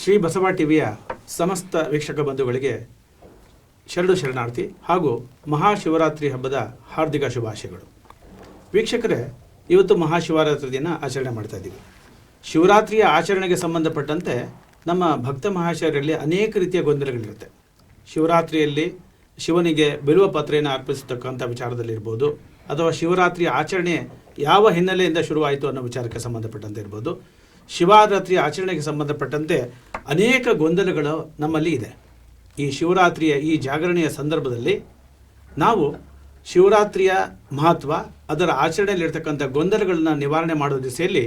ಶ್ರೀ ಬಸವ ಟಿವಿಯ ಸಮಸ್ತ ವೀಕ್ಷಕ ಬಂಧುಗಳಿಗೆ ಶರಡು ಶರಣಾರ್ಥಿ ಹಾಗೂ ಮಹಾಶಿವರಾತ್ರಿ ಹಬ್ಬದ ಹಾರ್ದಿಕ ಶುಭಾಶಯಗಳು. ವೀಕ್ಷಕರೇ, ಇವತ್ತು ಮಹಾಶಿವರಾತ್ರಿ ದಿನ ಆಚರಣೆ ಮಾಡ್ತಾ ಇದ್ದೀವಿ. ಶಿವರಾತ್ರಿಯ ಆಚರಣೆಗೆ ಸಂಬಂಧಪಟ್ಟಂತೆ ನಮ್ಮ ಭಕ್ತ ಮಹಾಶಯರಲ್ಲಿ ಅನೇಕ ರೀತಿಯ ಗೊಂದಲಗಳಿರುತ್ತೆ. ಶಿವರಾತ್ರಿಯಲ್ಲಿ ಶಿವನಿಗೆ ಬಿಲ್ವ ಪಾತ್ರೆಯನ್ನು ಅರ್ಪಿಸತಕ್ಕಂಥ ವಿಚಾರದಲ್ಲಿರ್ಬೋದು ಅಥವಾ ಶಿವರಾತ್ರಿ ಆಚರಣೆ ಯಾವ ಹಿನ್ನೆಲೆಯಿಂದ ಶುರುವಾಯಿತು ಅನ್ನೋ ವಿಚಾರಕ್ಕೆ ಸಂಬಂಧಪಟ್ಟಂತೆ ಇರ್ಬೋದು ಶಿವರಾತ್ರಿ ಆಚರಣೆಗೆ ಸಂಬಂಧಪಟ್ಟಂತೆ ಅನೇಕ ಗೊಂದಲಗಳು ನಮ್ಮಲ್ಲಿ ಇದೆ. ಈ ಶಿವರಾತ್ರಿಯ ಈ ಜಾಗರಣೆಯ ಸಂದರ್ಭದಲ್ಲಿ ನಾವು ಶಿವರಾತ್ರಿಯ ಮಹತ್ವ, ಅದರ ಆಚರಣೆಯಲ್ಲಿರ್ತಕ್ಕಂಥ ಗೊಂದಲಗಳನ್ನು ನಿವಾರಣೆ ಮಾಡುವ ದಿಸೆಯಲ್ಲಿ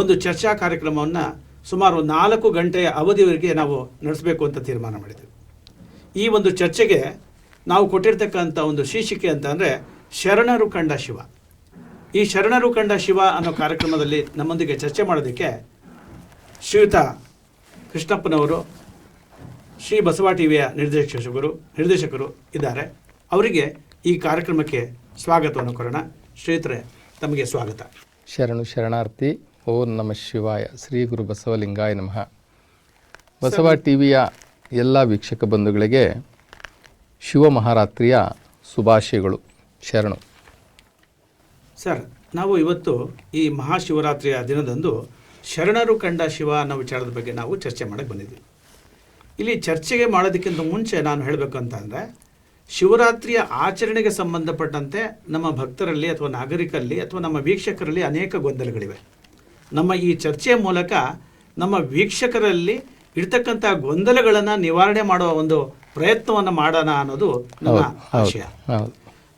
ಒಂದು ಚರ್ಚಾ ಕಾರ್ಯಕ್ರಮವನ್ನು ಸುಮಾರು ನಾಲ್ಕು ಗಂಟೆಯ ಅವಧಿವರೆಗೆ ನಾವು ನಡೆಸಬೇಕು ಅಂತ ತೀರ್ಮಾನ ಮಾಡಿದ್ವಿ ಈ ಒಂದು ಚರ್ಚೆಗೆ ನಾವು ಕೊಟ್ಟಿರ್ತಕ್ಕಂಥ ಒಂದು ಶೀರ್ಷಿಕೆ ಅಂತಂದರೆ ಶರಣರು ಕಂಡ ಶಿವ. ಈ ಶರಣರು ಕಂಡ ಶಿವ ಅನ್ನೋ ಕಾರ್ಯಕ್ರಮದಲ್ಲಿ ನಮ್ಮೊಂದಿಗೆ ಚರ್ಚೆ ಮಾಡೋದಕ್ಕೆ ಶ್ರೀಯುತ ಕೃಷ್ಣಪ್ಪನವರು ಶ್ರೀ ಬಸವ ಟಿವಿಯ ನಿರ್ದೇಶಕರು ನಿರ್ದೇಶಕರು ಇದ್ದಾರೆ. ಅವರಿಗೆ ಈ ಕಾರ್ಯಕ್ರಮಕ್ಕೆ ಸ್ವಾಗತವನ್ನು ಕೊರೋಣ ಶ್ರೀಯುತರೆ ತಮಗೆ ಸ್ವಾಗತ. ಶರಣು ಶರಣಾರ್ಥಿ ಓಂ ನಮಃ ಶಿವಾಯ ಶ್ರೀ ಗುರು ಬಸವಲಿಂಗಾಯ ನಮಃ. ಬಸವ ಟಿವಿಯ ಎಲ್ಲ ವೀಕ್ಷಕ ಬಂಧುಗಳಿಗೆ ಶಿವ ಮಹಾರಾತ್ರಿಯ ಶುಭಾಶಯಗಳು. ಶರಣು. ಸರ್ ನಾವು ಇವತ್ತು ಈ ಮಹಾಶಿವರಾತ್ರಿಯ ದಿನದಂದು ಶರಣರು ಕಂಡ ಶಿವ ಅನ್ನೋ ವಿಚಾರದ ಬಗ್ಗೆ ನಾವು ಚರ್ಚೆ ಮಾಡಕ್ಕೆ ಬಂದಿದ್ವಿ. ಇಲ್ಲಿ ಚರ್ಚೆಗೆ ಮಾಡೋದಕ್ಕಿಂತ ಮುಂಚೆ ನಾನು ಹೇಳಬೇಕು ಅಂತ ಅಂದರೆ ಶಿವರಾತ್ರಿಯ ಆಚರಣೆಗೆ ಸಂಬಂಧಪಟ್ಟಂತೆ ನಮ್ಮ ಭಕ್ತರಲ್ಲಿ ಅಥವಾ ನಾಗರಿಕರಲ್ಲಿ ಅಥವಾ ನಮ್ಮ ವೀಕ್ಷಕರಲ್ಲಿ ಅನೇಕ ಗೊಂದಲಗಳಿವೆ. ನಮ್ಮ ಈ ಚರ್ಚೆಯ ಮೂಲಕ ನಮ್ಮ ವೀಕ್ಷಕರಲ್ಲಿ ಇರ್ತಕ್ಕಂಥ ಗೊಂದಲಗಳನ್ನು ನಿವಾರಣೆ ಮಾಡುವ ಒಂದು ಪ್ರಯತ್ನವನ್ನು ಮಾಡೋಣ ಅನ್ನೋದು ನಮ್ಮ ಆಶಯ.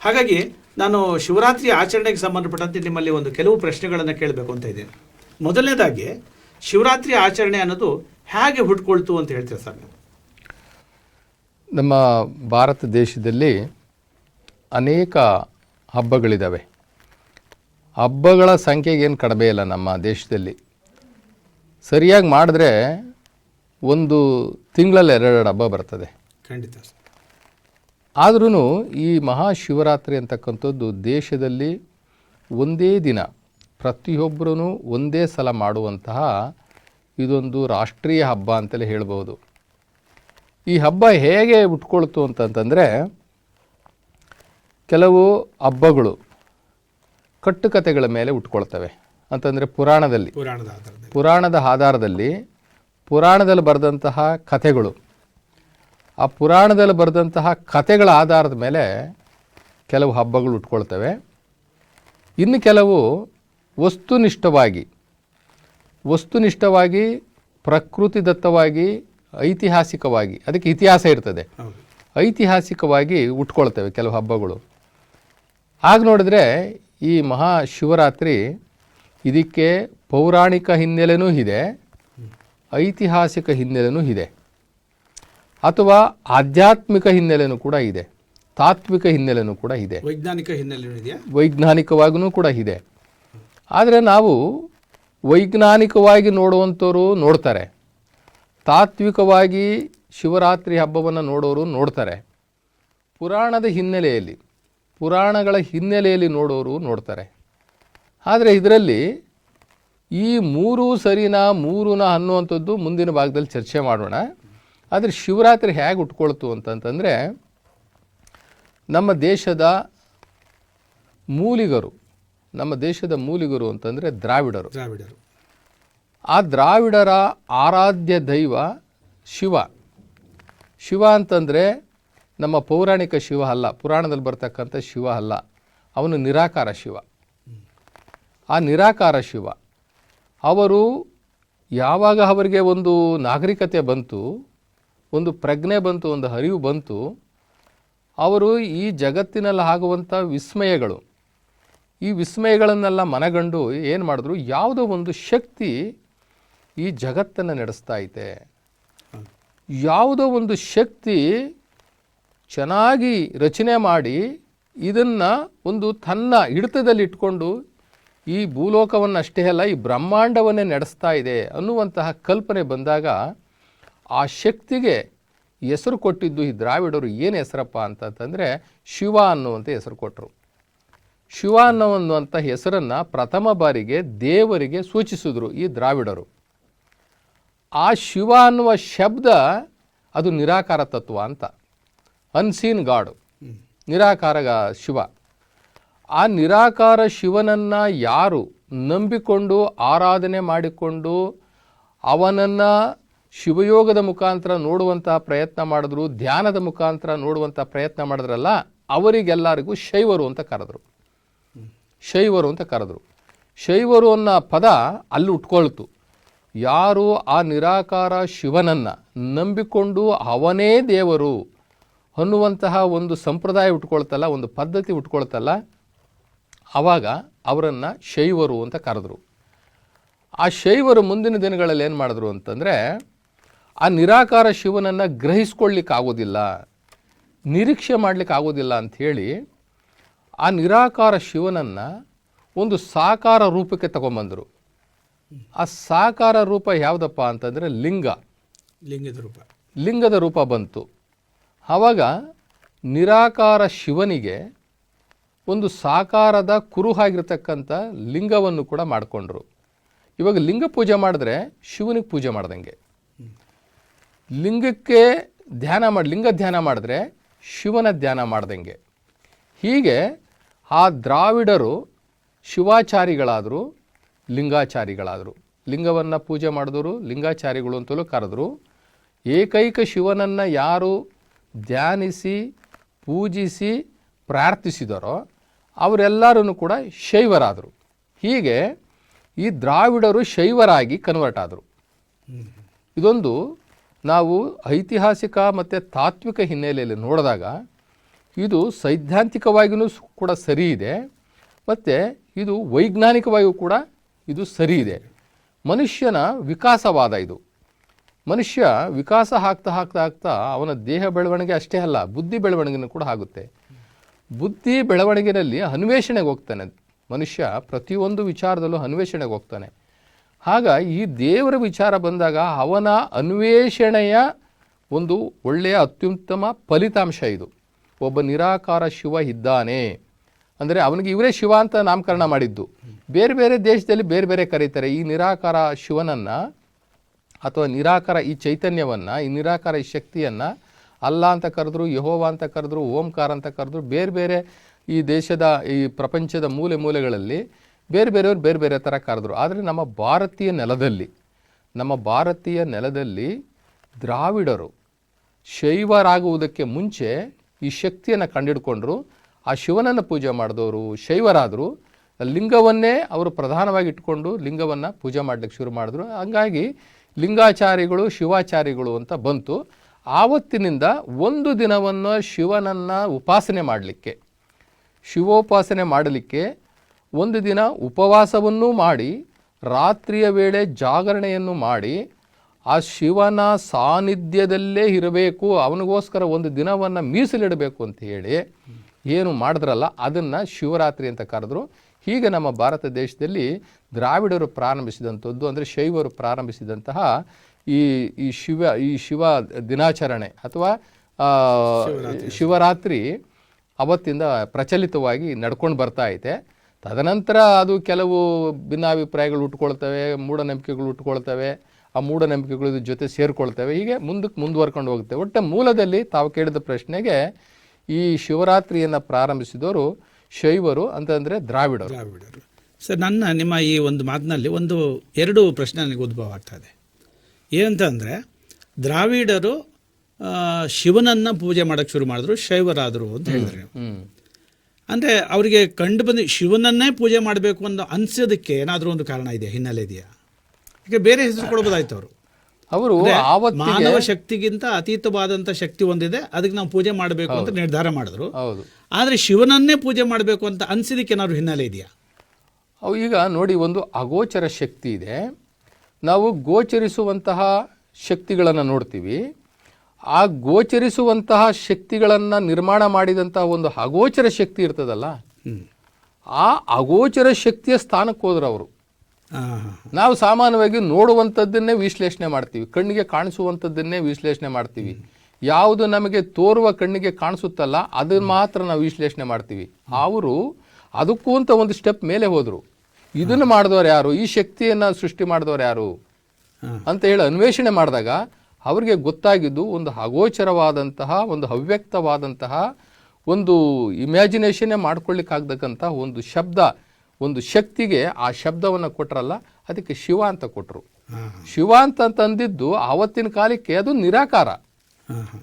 ಹಾಗಾಗಿ ನಾನು ಶಿವರಾತ್ರಿ ಆಚರಣೆಗೆ ಸಂಬಂಧಪಟ್ಟಂತೆ ನಿಮ್ಮಲ್ಲಿ ಒಂದು ಕೆಲವು ಪ್ರಶ್ನೆಗಳನ್ನು ಕೇಳಬೇಕು ಅಂತ ಇದ್ದೇನೆ. ಮೊದಲನೇದಾಗಿ ಶಿವರಾತ್ರಿ ಆಚರಣೆ ಅನ್ನೋದು ಹೇಗೆ ಹುಟ್ಕೊಳ್ತು ಅಂತ ಹೇಳ್ತೀರಾ ಸರ್ ನೀವು? ನಮ್ಮ ಭಾರತ ದೇಶದಲ್ಲಿ ಅನೇಕ ಹಬ್ಬಗಳಿದ್ದಾವೆ ಹಬ್ಬಗಳ ಸಂಖ್ಯೆಗೇನು ಕಡಿಮೆ ಇಲ್ಲ ನಮ್ಮ ದೇಶದಲ್ಲಿ. ಸರಿಯಾಗಿ ಮಾಡಿದ್ರೆ ಒಂದು ತಿಂಗಳಲ್ಲಿ ಎರಡೆರಡು ಹಬ್ಬ ಬರ್ತದೆ. ಖಂಡಿತ ಸರ್. ಆದ್ರೂ ಈ ಮಹಾಶಿವರಾತ್ರಿ ಅಂತಕ್ಕಂಥದ್ದು ದೇಶದಲ್ಲಿ ಒಂದೇ ದಿನ ಪ್ರತಿಯೊಬ್ಬರೂ ಒಂದೇ ಸಲ ಮಾಡುವಂತಹ ಇದೊಂದು ರಾಷ್ಟ್ರೀಯ ಹಬ್ಬ ಅಂತಲೇ ಹೇಳ್ಬೋದು. ಈ ಹಬ್ಬ ಹೇಗೆ ಉಟ್ಕೊಳ್ತು ಅಂತಂತಂದರೆ ಕೆಲವು ಹಬ್ಬಗಳು ಕಟ್ಟುಕತೆಗಳ ಮೇಲೆ ಉಟ್ಕೊಳ್ತವೆ. ಅಂತಂದರೆ ಪುರಾಣದಲ್ಲಿ. ಪುರಾಣದ ಆಧಾರದಲ್ಲಿ. ಪುರಾಣದ ಆಧಾರದಲ್ಲಿ ಪುರಾಣದಲ್ಲಿ ಬರೆದಂತಹ ಕಥೆಗಳು. ಆ ಪುರಾಣದಲ್ಲಿ ಬರೆದಂತಹ ಕಥೆಗಳ ಆಧಾರದ ಮೇಲೆ ಕೆಲವು ಹಬ್ಬಗಳು ಉಟ್ಕೊಳ್ತವೆ. ಇನ್ನು ಕೆಲವು ವಸ್ತುನಿಷ್ಠವಾಗಿ ವಸ್ತುನಿಷ್ಠವಾಗಿ ಪ್ರಕೃತಿದತ್ತವಾಗಿ ಐತಿಹಾಸಿಕವಾಗಿ ಅದಕ್ಕೆ ಇತಿಹಾಸ ಇರ್ತದೆ. ಐತಿಹಾಸಿಕವಾಗಿ ಉಟ್ಕೊಳ್ತವೆ ಕೆಲವು ಹಬ್ಬಗಳು. ಆಗ ನೋಡಿದ್ರೆ ಈ ಮಹಾಶಿವರಾತ್ರಿ ಇದಕ್ಕೆ ಪೌರಾಣಿಕ ಹಿನ್ನೆಲೆನೂ ಇದೆ ಐತಿಹಾಸಿಕ ಹಿನ್ನೆಲೆನೂ ಇದೆ. ಅಥವಾ ಆಧ್ಯಾತ್ಮಿಕ ಹಿನ್ನೆಲೆನೂ ಕೂಡ ಇದೆ. ತಾತ್ವಿಕ ಹಿನ್ನೆಲೆನೂ ಕೂಡ ಇದೆ. ವೈಜ್ಞಾನಿಕ ಹಿನ್ನೆಲೆ ವೈಜ್ಞಾನಿಕವಾಗೂ ಕೂಡ ಇದೆ. ಆದರೆ ನಾವು ವೈಜ್ಞಾನಿಕವಾಗಿ ನೋಡುವಂಥವರು ನೋಡ್ತಾರೆ. ತಾತ್ವಿಕವಾಗಿ ಶಿವರಾತ್ರಿ ಹಬ್ಬವನ್ನು ನೋಡೋರು ನೋಡ್ತಾರೆ. ಪುರಾಣದ ಹಿನ್ನೆಲೆಯಲ್ಲಿ ಪುರಾಣಗಳ ಹಿನ್ನೆಲೆಯಲ್ಲಿ ನೋಡೋರು ನೋಡ್ತಾರೆ. ಆದರೆ ಇದರಲ್ಲಿ ಈ ಮೂರು ಸರಿನಾ ಮೂರುನ ಅನ್ನುವಂಥದ್ದು ಮುಂದಿನ ಭಾಗದಲ್ಲಿ ಚರ್ಚೆ ಮಾಡೋಣ. ಆದರೆ ಶಿವರಾತ್ರಿ ಹೇಗೆ ಉಟ್ಕೊಳ್ತು ಅಂತಂತಂದರೆ ನಮ್ಮ ದೇಶದ ಮೂಲಿಗರು ನಮ್ಮ ದೇಶದ ಮೂಲಿಗರು ಅಂತಂದರೆ ದ್ರಾವಿಡರು. ದ್ರಾವಿಡರು. ಆ ದ್ರಾವಿಡರ ಆರಾಧ್ಯ ದೈವ ಶಿವ. ಶಿವ ಅಂತಂದರೆ ನಮ್ಮ ಪೌರಾಣಿಕ ಶಿವ ಅಲ್ಲ ಪುರಾಣದಲ್ಲಿ ಬರ್ತಕ್ಕಂಥ ಶಿವ ಅಲ್ಲ ಅವನು ನಿರಾಕಾರ ಶಿವ. ಆ ನಿರಾಕಾರ ಶಿವ ಅವರು ಯಾವಾಗ ಅವರಿಗೆ ಒಂದು ನಾಗರಿಕತೆ ಬಂತು ಒಂದು ಪ್ರಜ್ಞೆ ಬಂತು, ಒಂದು ಅರಿವು ಬಂತು. ಅವರು ಈ ಜಗತ್ತಿನಲ್ಲಿ ಆಗುವಂಥ ವಿಸ್ಮಯಗಳು, ಈ ವಿಸ್ಮಯಗಳನ್ನೆಲ್ಲ ಮನಗಂಡು ಏನು ಮಾಡಿದ್ರು, ಯಾವುದೋ ಒಂದು ಶಕ್ತಿ ಈ ಜಗತ್ತನ್ನು ನಡೆಸ್ತಾ ಐತೆ. ಯಾವುದೋ ಒಂದು ಶಕ್ತಿ ಚೆನ್ನಾಗಿ ರಚನೆ ಮಾಡಿ ಇದನ್ನು ಒಂದು ತನ್ನ ಹಿಡಿತದಲ್ಲಿ ಇಟ್ಕೊಂಡು ಈ ಭೂಲೋಕವನ್ನು ಅಷ್ಟೇ ಅಲ್ಲ, ಈ ಬ್ರಹ್ಮಾಂಡವನ್ನೇ ನಡೆಸ್ತಾ ಇದೆ ಅನ್ನುವಂತಹ ಕಲ್ಪನೆ ಬಂದಾಗ ಆ ಶಕ್ತಿಗೆ ಹೆಸರು ಕೊಟ್ಟಿದ್ದು ಈ ದ್ರಾವಿಡರು ಏನು ಹೆಸರಪ್ಪ ಅಂತಂತಂದರೆ ಶಿವ ಅನ್ನುವಂಥ ಹೆಸರು ಕೊಟ್ಟರು ಶಿವ ಅನ್ನುವಂಥ ಹೆಸರನ್ನು ಪ್ರಥಮ ಬಾರಿಗೆ ದೇವರಿಗೆ ಸೂಚಿಸಿದ್ರು ಈ ದ್ರಾವಿಡರು. ಆ ಶಿವ ಅನ್ನುವ ಶಬ್ದ ಅದು ನಿರಾಕಾರ ತತ್ವ ಅಂತ. ಅನ್ಸೀನ್ ಗಾಡು ನಿರಾಕಾರ ಶಿವ. ಆ ನಿರಾಕಾರ ಶಿವನನ್ನು ಯಾರು ನಂಬಿಕೊಂಡು ಆರಾಧನೆ ಮಾಡಿಕೊಂಡು ಅವನನ್ನು ಶಿವಯೋಗದ ಮುಖಾಂತರ ನೋಡುವಂತಹ ಪ್ರಯತ್ನ ಮಾಡಿದ್ರು, ಧ್ಯಾನದ ಮುಖಾಂತರ ನೋಡುವಂಥ ಪ್ರಯತ್ನ ಮಾಡಿದ್ರಲ್ಲ, ಅವರಿಗೆಲ್ಲರಿಗೂ ಶೈವರು ಅಂತ ಕರೆದ್ರು. ಶೈವರು ಅಂತ ಕರೆದ್ರು. ಶೈವರು ಅನ್ನೋ ಪದ ಅಲ್ಲಿ ಉಟ್ಕೊಳ್ತು. ಯಾರು ಆ ನಿರಾಕಾರ ಶಿವನನ್ನು ನಂಬಿಕೊಂಡು ಅವನೇ ದೇವರು ಅನ್ನುವಂತಹ ಒಂದು ಸಂಪ್ರದಾಯ ಉಟ್ಕೊಳ್ತಲ್ಲ, ಒಂದು ಪದ್ಧತಿ ಉಟ್ಕೊಳ್ತಲ್ಲ ಆವಾಗ ಅವರನ್ನು ಶೈವರು ಅಂತ ಕರೆದ್ರು. ಆ ಶೈವರು ಮುಂದಿನ ದಿನಗಳಲ್ಲಿ ಏನು ಮಾಡಿದ್ರು ಅಂತಂದರೆ ಆ ನಿರಾಕಾರ ಶಿವನನ್ನು ಗ್ರಹಿಸ್ಕೊಳ್ಳಿಕ್ಕಾಗೋದಿಲ್ಲ ನಿರೀಕ್ಷೆ ಮಾಡಲಿಕ್ಕಾಗೋದಿಲ್ಲ ಅಂಥೇಳಿ ಆ ನಿರಾಕಾರ ಶಿವನನ್ನು ಒಂದು ಸಾಕಾರ ರೂಪಕ್ಕೆ ತಗೊಂಬಂದರು. ಆ ಸಾಕಾರ ರೂಪ ಯಾವುದಪ್ಪ ಅಂತಂದರೆ ಲಿಂಗ. ಲಿಂಗದ ರೂಪ. ಲಿಂಗದ ರೂಪ ಬಂತು. ಆವಾಗ ನಿರಾಕಾರ ಶಿವನಿಗೆ ಒಂದು ಸಾಕಾರದ ಕುರುಹಾಗಿರ್ತಕ್ಕಂಥ ಲಿಂಗವನ್ನು ಕೂಡ ಮಾಡಿಕೊಂಡ್ರು. ಇವಾಗ ಲಿಂಗ ಪೂಜೆ ಮಾಡಿದ್ರೆ ಶಿವನಿಗೆ ಪೂಜೆ ಮಾಡ್ದಂಗೆ. ಲಿಂಗಕ್ಕೆ ಧ್ಯಾನ ಮಾಡಿ ಲಿಂಗ ಧ್ಯಾನ ಮಾಡಿದ್ರೆ ಶಿವನ ಧ್ಯಾನ ಮಾಡ್ದಂಗೆ. ಹೀಗೆ ಆ ದ್ರಾವಿಡರು ಶಿವಾಚಾರಿಗಳಾದರು ಲಿಂಗಾಚಾರಿಗಳಾದರು. ಲಿಂಗವನ್ನು ಪೂಜೆ ಮಾಡಿದವರು ಲಿಂಗಾಚಾರಿಗಳು ಅಂತಲೂ ಕರೆದರು. ಏಕೈಕ ಶಿವನನ್ನು ಯಾರು ಧ್ಯಾನಿಸಿ ಪೂಜಿಸಿ ಪ್ರಾರ್ಥಿಸಿದರೋ ಅವರೆಲ್ಲರೂ ಕೂಡ ಶೈವರಾದರು. ಹೀಗೆ ಈ ದ್ರಾವಿಡರು ಶೈವರಾಗಿ ಕನ್ವರ್ಟ್ ಆದರು. ಇದೊಂದು ನಾವು ಐತಿಹಾಸಿಕ ಮತ್ತು ತಾತ್ವಿಕ ಹಿನ್ನೆಲೆಯಲ್ಲಿ ನೋಡಿದಾಗ ಇದು ಸೈದ್ಧಾಂತಿಕವಾಗಿಯೂ ಕೂಡ ಸರಿ ಇದೆ, ಮತ್ತು ಇದು ವೈಜ್ಞಾನಿಕವಾಗಿಯೂ ಕೂಡ ಇದು ಸರಿ ಇದೆ. ಮನುಷ್ಯನ ವಿಕಾಸವಾದ ಇದು. ಮನುಷ್ಯ ವಿಕಾಸ ಹಾಕ್ತಾ ಹಾಕ್ತಾ ಆಗ್ತಾ ಅವನ ದೇಹ ಬೆಳವಣಿಗೆ ಅಷ್ಟೇ ಅಲ್ಲ, ಬುದ್ಧಿ ಬೆಳವಣಿಗೆನೂ ಕೂಡ ಆಗುತ್ತೆ. ಬುದ್ಧಿ ಬೆಳವಣಿಗೆಯಲ್ಲಿ ಅನ್ವೇಷಣೆಗೆ ಹೋಗ್ತಾನೆ. ಮನುಷ್ಯ ಪ್ರತಿಯೊಂದು ವಿಚಾರದಲ್ಲೂ ಅನ್ವೇಷಣೆಗೆ ಹೋಗ್ತಾನೆ. ಆಗ ಈ ದೇವರ ವಿಚಾರ ಬಂದಾಗ ಅವನ ಅನ್ವೇಷಣೆಯ ಒಂದು ಒಳ್ಳೆಯ ಅತ್ಯುತ್ತಮ ಫಲಿತಾಂಶ ಇದು. ಒಬ್ಬ ನಿರಾಕಾರ ಶಿವ ಇದ್ದಾನೆ. ಅಂದರೆ ಅವನಿಗೆ ಇವರೇ ಶಿವ ಅಂತ ನಾಮಕರಣ ಮಾಡಿದ್ದು. ಬೇರೆ ಬೇರೆ ದೇಶದಲ್ಲಿ ಬೇರೆ ಬೇರೆ ಕರೀತಾರೆ. ಈ ನಿರಾಕಾರ ಶಿವನನ್ನು ಅಥವಾ ನಿರಾಕಾರ ಈ ಚೈತನ್ಯವನ್ನು, ಈ ನಿರಾಕಾರ ಈ ಶಕ್ತಿಯನ್ನು ಅಲ್ಲ ಅಂತ ಕರೆದ್ರು, ಯಹೋವ ಅಂತ ಕರೆದ್ರು, ಓಂಕಾರ ಅಂತ ಕರೆದ್ರು, ಬೇರೆ ಬೇರೆ ಈ ದೇಶದ ಈ ಪ್ರಪಂಚದ ಮೂಲೆ ಮೂಲೆಗಳಲ್ಲಿ ಬೇರೆ ಬೇರೆಯವರು ಬೇರೆ ಬೇರೆ ಥರ ಕರೆದ್ರು. ಆದರೆ ನಮ್ಮ ಭಾರತೀಯ ನೆಲದಲ್ಲಿ, ನಮ್ಮ ಭಾರತೀಯ ನೆಲದಲ್ಲಿ ದ್ರಾವಿಡರು ಶೈವರಾಗುವುದಕ್ಕೆ ಮುಂಚೆ ಈ ಶಕ್ತಿಯನ್ನು ಕಂಡಿಡ್ಕೊಂಡ್ರು. ಆ ಶಿವನನ್ನು ಪೂಜೆ ಮಾಡಿದವರು ಶೈವರಾದರು. ಲಿಂಗವನ್ನೇ ಅವರು ಪ್ರಧಾನವಾಗಿ ಇಟ್ಕೊಂಡು ಲಿಂಗವನ್ನು ಪೂಜೆ ಮಾಡಲಿಕ್ಕೆ ಶುರು ಮಾಡಿದ್ರು. ಹಂಗಾಗಿ ಲಿಂಗಾಚಾರಿಗಳು, ಶಿವಾಚಾರಿಗಳು ಅಂತ ಬಂತು. ಆವತ್ತಿನಿಂದ ಒಂದು ದಿನವನ್ನು ಶಿವನನ್ನು ಉಪಾಸನೆ ಮಾಡಲಿಕ್ಕೆ, ಶಿವೋಪಾಸನೆ ಮಾಡಲಿಕ್ಕೆ ಒಂದು ದಿನ ಉಪವಾಸವನ್ನೂ ಮಾಡಿ ರಾತ್ರಿಯ ವೇಳೆ ಜಾಗರಣೆಯನ್ನು ಮಾಡಿ ಆ ಶಿವನ ಸಾನ್ನಿಧ್ಯದಲ್ಲೇ ಇರಬೇಕು ಅವನಿಗೋಸ್ಕರ ಒಂದು ದಿನವನ್ನು ಮೀಸಲಿಡಬೇಕು ಅಂತ ಹೇಳಿ ಏನು ಮಾಡಿದ್ರಲ್ಲ ಅದನ್ನು ಶಿವರಾತ್ರಿ ಅಂತ ಕರೆದ್ರು. ಹೀಗೆ ನಮ್ಮ ಭಾರತ ದೇಶದಲ್ಲಿ ದ್ರಾವಿಡರು ಪ್ರಾರಂಭಿಸಿದಂಥದ್ದು ಅಂದರೆ ಶೈವರು ಪ್ರಾರಂಭಿಸಿದಂತಹ ಈ ಈ ಶಿವ ಈ ಶಿವ ದಿನಾಚರಣೆ ಅಥವಾ ಶಿವರಾತ್ರಿ ಅವತ್ತಿಂದ ಪ್ರಚಲಿತವಾಗಿ ನಡ್ಕೊಂಡು ಬರ್ತಾ ಐತೆ. ತದನಂತರ ಅದು ಕೆಲವು ಭಿನ್ನಾಭಿಪ್ರಾಯಗಳು ಉಟ್ಕೊಳ್ತವೆ ಮೂಢನಂಬಿಕೆಗಳು ಉಟ್ಕೊಳ್ತವೆ ಆ ಮೂಢನಂಬಿಕೆಗಳು ಇದ್ರ ಜೊತೆ ಸೇರಿಕೊಳ್ತವೆ. ಹೀಗೆ ಮುಂದಕ್ಕೆ ಮುಂದುವರ್ಕೊಂಡು ಹೋಗುತ್ತೆ. ಒಟ್ಟು ಮೂಲದಲ್ಲಿ ತಾವು ಕೇಳಿದ ಪ್ರಶ್ನೆಗೆ ಈ ಶಿವರಾತ್ರಿಯನ್ನು ಪ್ರಾರಂಭಿಸಿದವರು ಶೈವರು ಅಂತಂದರೆ ದ್ರಾವಿಡರು. ದ್ರಾವಿಡರು. ಸರ್ ನನ್ನ ನಿಮ್ಮ ಈ ಒಂದು ಮಾತಿನಲ್ಲಿ ಒಂದು ಎರಡು ಪ್ರಶ್ನೆ ನನಗೆ ಉದ್ಭವ ಆಗ್ತಾ ಇದೆ. ಏನಂತಂದರೆ ದ್ರಾವಿಡರು ಶಿವನನ್ನು ಪೂಜೆ ಮಾಡೋಕ್ಕೆ ಶುರು ಮಾಡಿದ್ರು ಶೈವರಾದರು ಅಂತ ಹೇಳಿದ್ರೆ. ಹ್ಞೂ ಅಂದರೆ ಅವರಿಗೆ ಕಂಡು ಬಂದು ಶಿವನನ್ನೇ ಪೂಜೆ ಮಾಡಬೇಕು ಅಂತ ಅನಿಸೋದಕ್ಕೆ ಏನಾದರೂ ಒಂದು ಕಾರಣ ಇದೆಯಾ ಹಿನ್ನೆಲೆ ಇದೆಯಾ ಈಗ ಬೇರೆ ಹೆಸರು ಕೊಡ್ಬೋದಾಯ್ತು ಅವರು. ಅವರು ಮಾನವ ಶಕ್ತಿಗಿಂತ ಅತೀತವಾದಂಥ ಶಕ್ತಿ ಒಂದಿದೆ ಅದಕ್ಕೆ ನಾವು ಪೂಜೆ ಮಾಡಬೇಕು ಅಂತ ನಿರ್ಧಾರ ಮಾಡಿದ್ರು. ಆದರೆ ಶಿವನನ್ನೇ ಪೂಜೆ ಮಾಡಬೇಕು ಅಂತ ಅನಿಸಿದಕ್ಕೆ ಏನಾದ್ರು ಹಿನ್ನೆಲೆ ಇದೆಯಾ? ಅವು ಈಗ ನೋಡಿ ಒಂದು ಅಗೋಚರ ಶಕ್ತಿ ಇದೆ. ನಾವು ಗೋಚರಿಸುವಂತಹ ಶಕ್ತಿಗಳನ್ನು ನೋಡ್ತೀವಿ. ಆ ಗೋಚರಿಸುವಂತಹ ಶಕ್ತಿಗಳನ್ನು ನಿರ್ಮಾಣ ಮಾಡಿದಂತಹ ಒಂದು ಅಗೋಚರ ಶಕ್ತಿ ಇರ್ತದಲ್ಲ? ಆ ಅಗೋಚರ ಶಕ್ತಿಯ ಸ್ಥಾನಕ್ಕೆ ಹೋದ್ರು ಅವರು. ನಾವು ಸಾಮಾನ್ಯವಾಗಿ ನೋಡುವಂಥದ್ದನ್ನೇ ವಿಶ್ಲೇಷಣೆ ಮಾಡ್ತೀವಿ. ಕಣ್ಣಿಗೆ ಕಾಣಿಸುವಂಥದ್ದನ್ನೇ ವಿಶ್ಲೇಷಣೆ ಮಾಡ್ತೀವಿ. ಯಾವುದು ನಮಗೆ ತೋರುವ ಕಣ್ಣಿಗೆ ಕಾಣಿಸುತ್ತಲ್ಲ ಅದನ್ನ ಮಾತ್ರ ನಾವು ವಿಶ್ಲೇಷಣೆ ಮಾಡ್ತೀವಿ. ಅವರು ಅದಕ್ಕೂ ಅಂತ ಒಂದು ಸ್ಟೆಪ್ ಮೇಲೆ ಹೋದರು. ಇದನ್ನು ಮಾಡಿದವರು ಯಾರು? ಈ ಶಕ್ತಿಯನ್ನು ಸೃಷ್ಟಿ ಮಾಡಿದವರು ಯಾರು? ಅಂತ ಹೇಳಿ ಅನ್ವೇಷಣೆ ಮಾಡಿದಾಗ ಅವರಿಗೆ ಗೊತ್ತಾಗಿದ್ದು ಒಂದು ಅಗೋಚರವಾದಂತಹ ಒಂದು ಅವ್ಯಕ್ತವಾದಂತಹ ಒಂದು ಇಮ್ಯಾಜಿನೇಷನ್ನೇ ಮಾಡ್ಕೊಳ್ಳಿಕ್ಕಾಗ್ತಕ್ಕಂಥ ಒಂದು ಶಬ್ದ ಒಂದು ಶಕ್ತಿಗೆ ಆ ಶಬ್ದವನ್ನು ಕೊಟ್ರಲ್ಲ ಅದಕ್ಕೆ ಶಿವ ಅಂತ ಕೊಟ್ಟರು ಶಿವ ಅಂತ ಅಂದಿದ್ದು ಆವತ್ತಿನ ಕಾಲಕ್ಕೆ ಅದು ನಿರಾಕಾರ.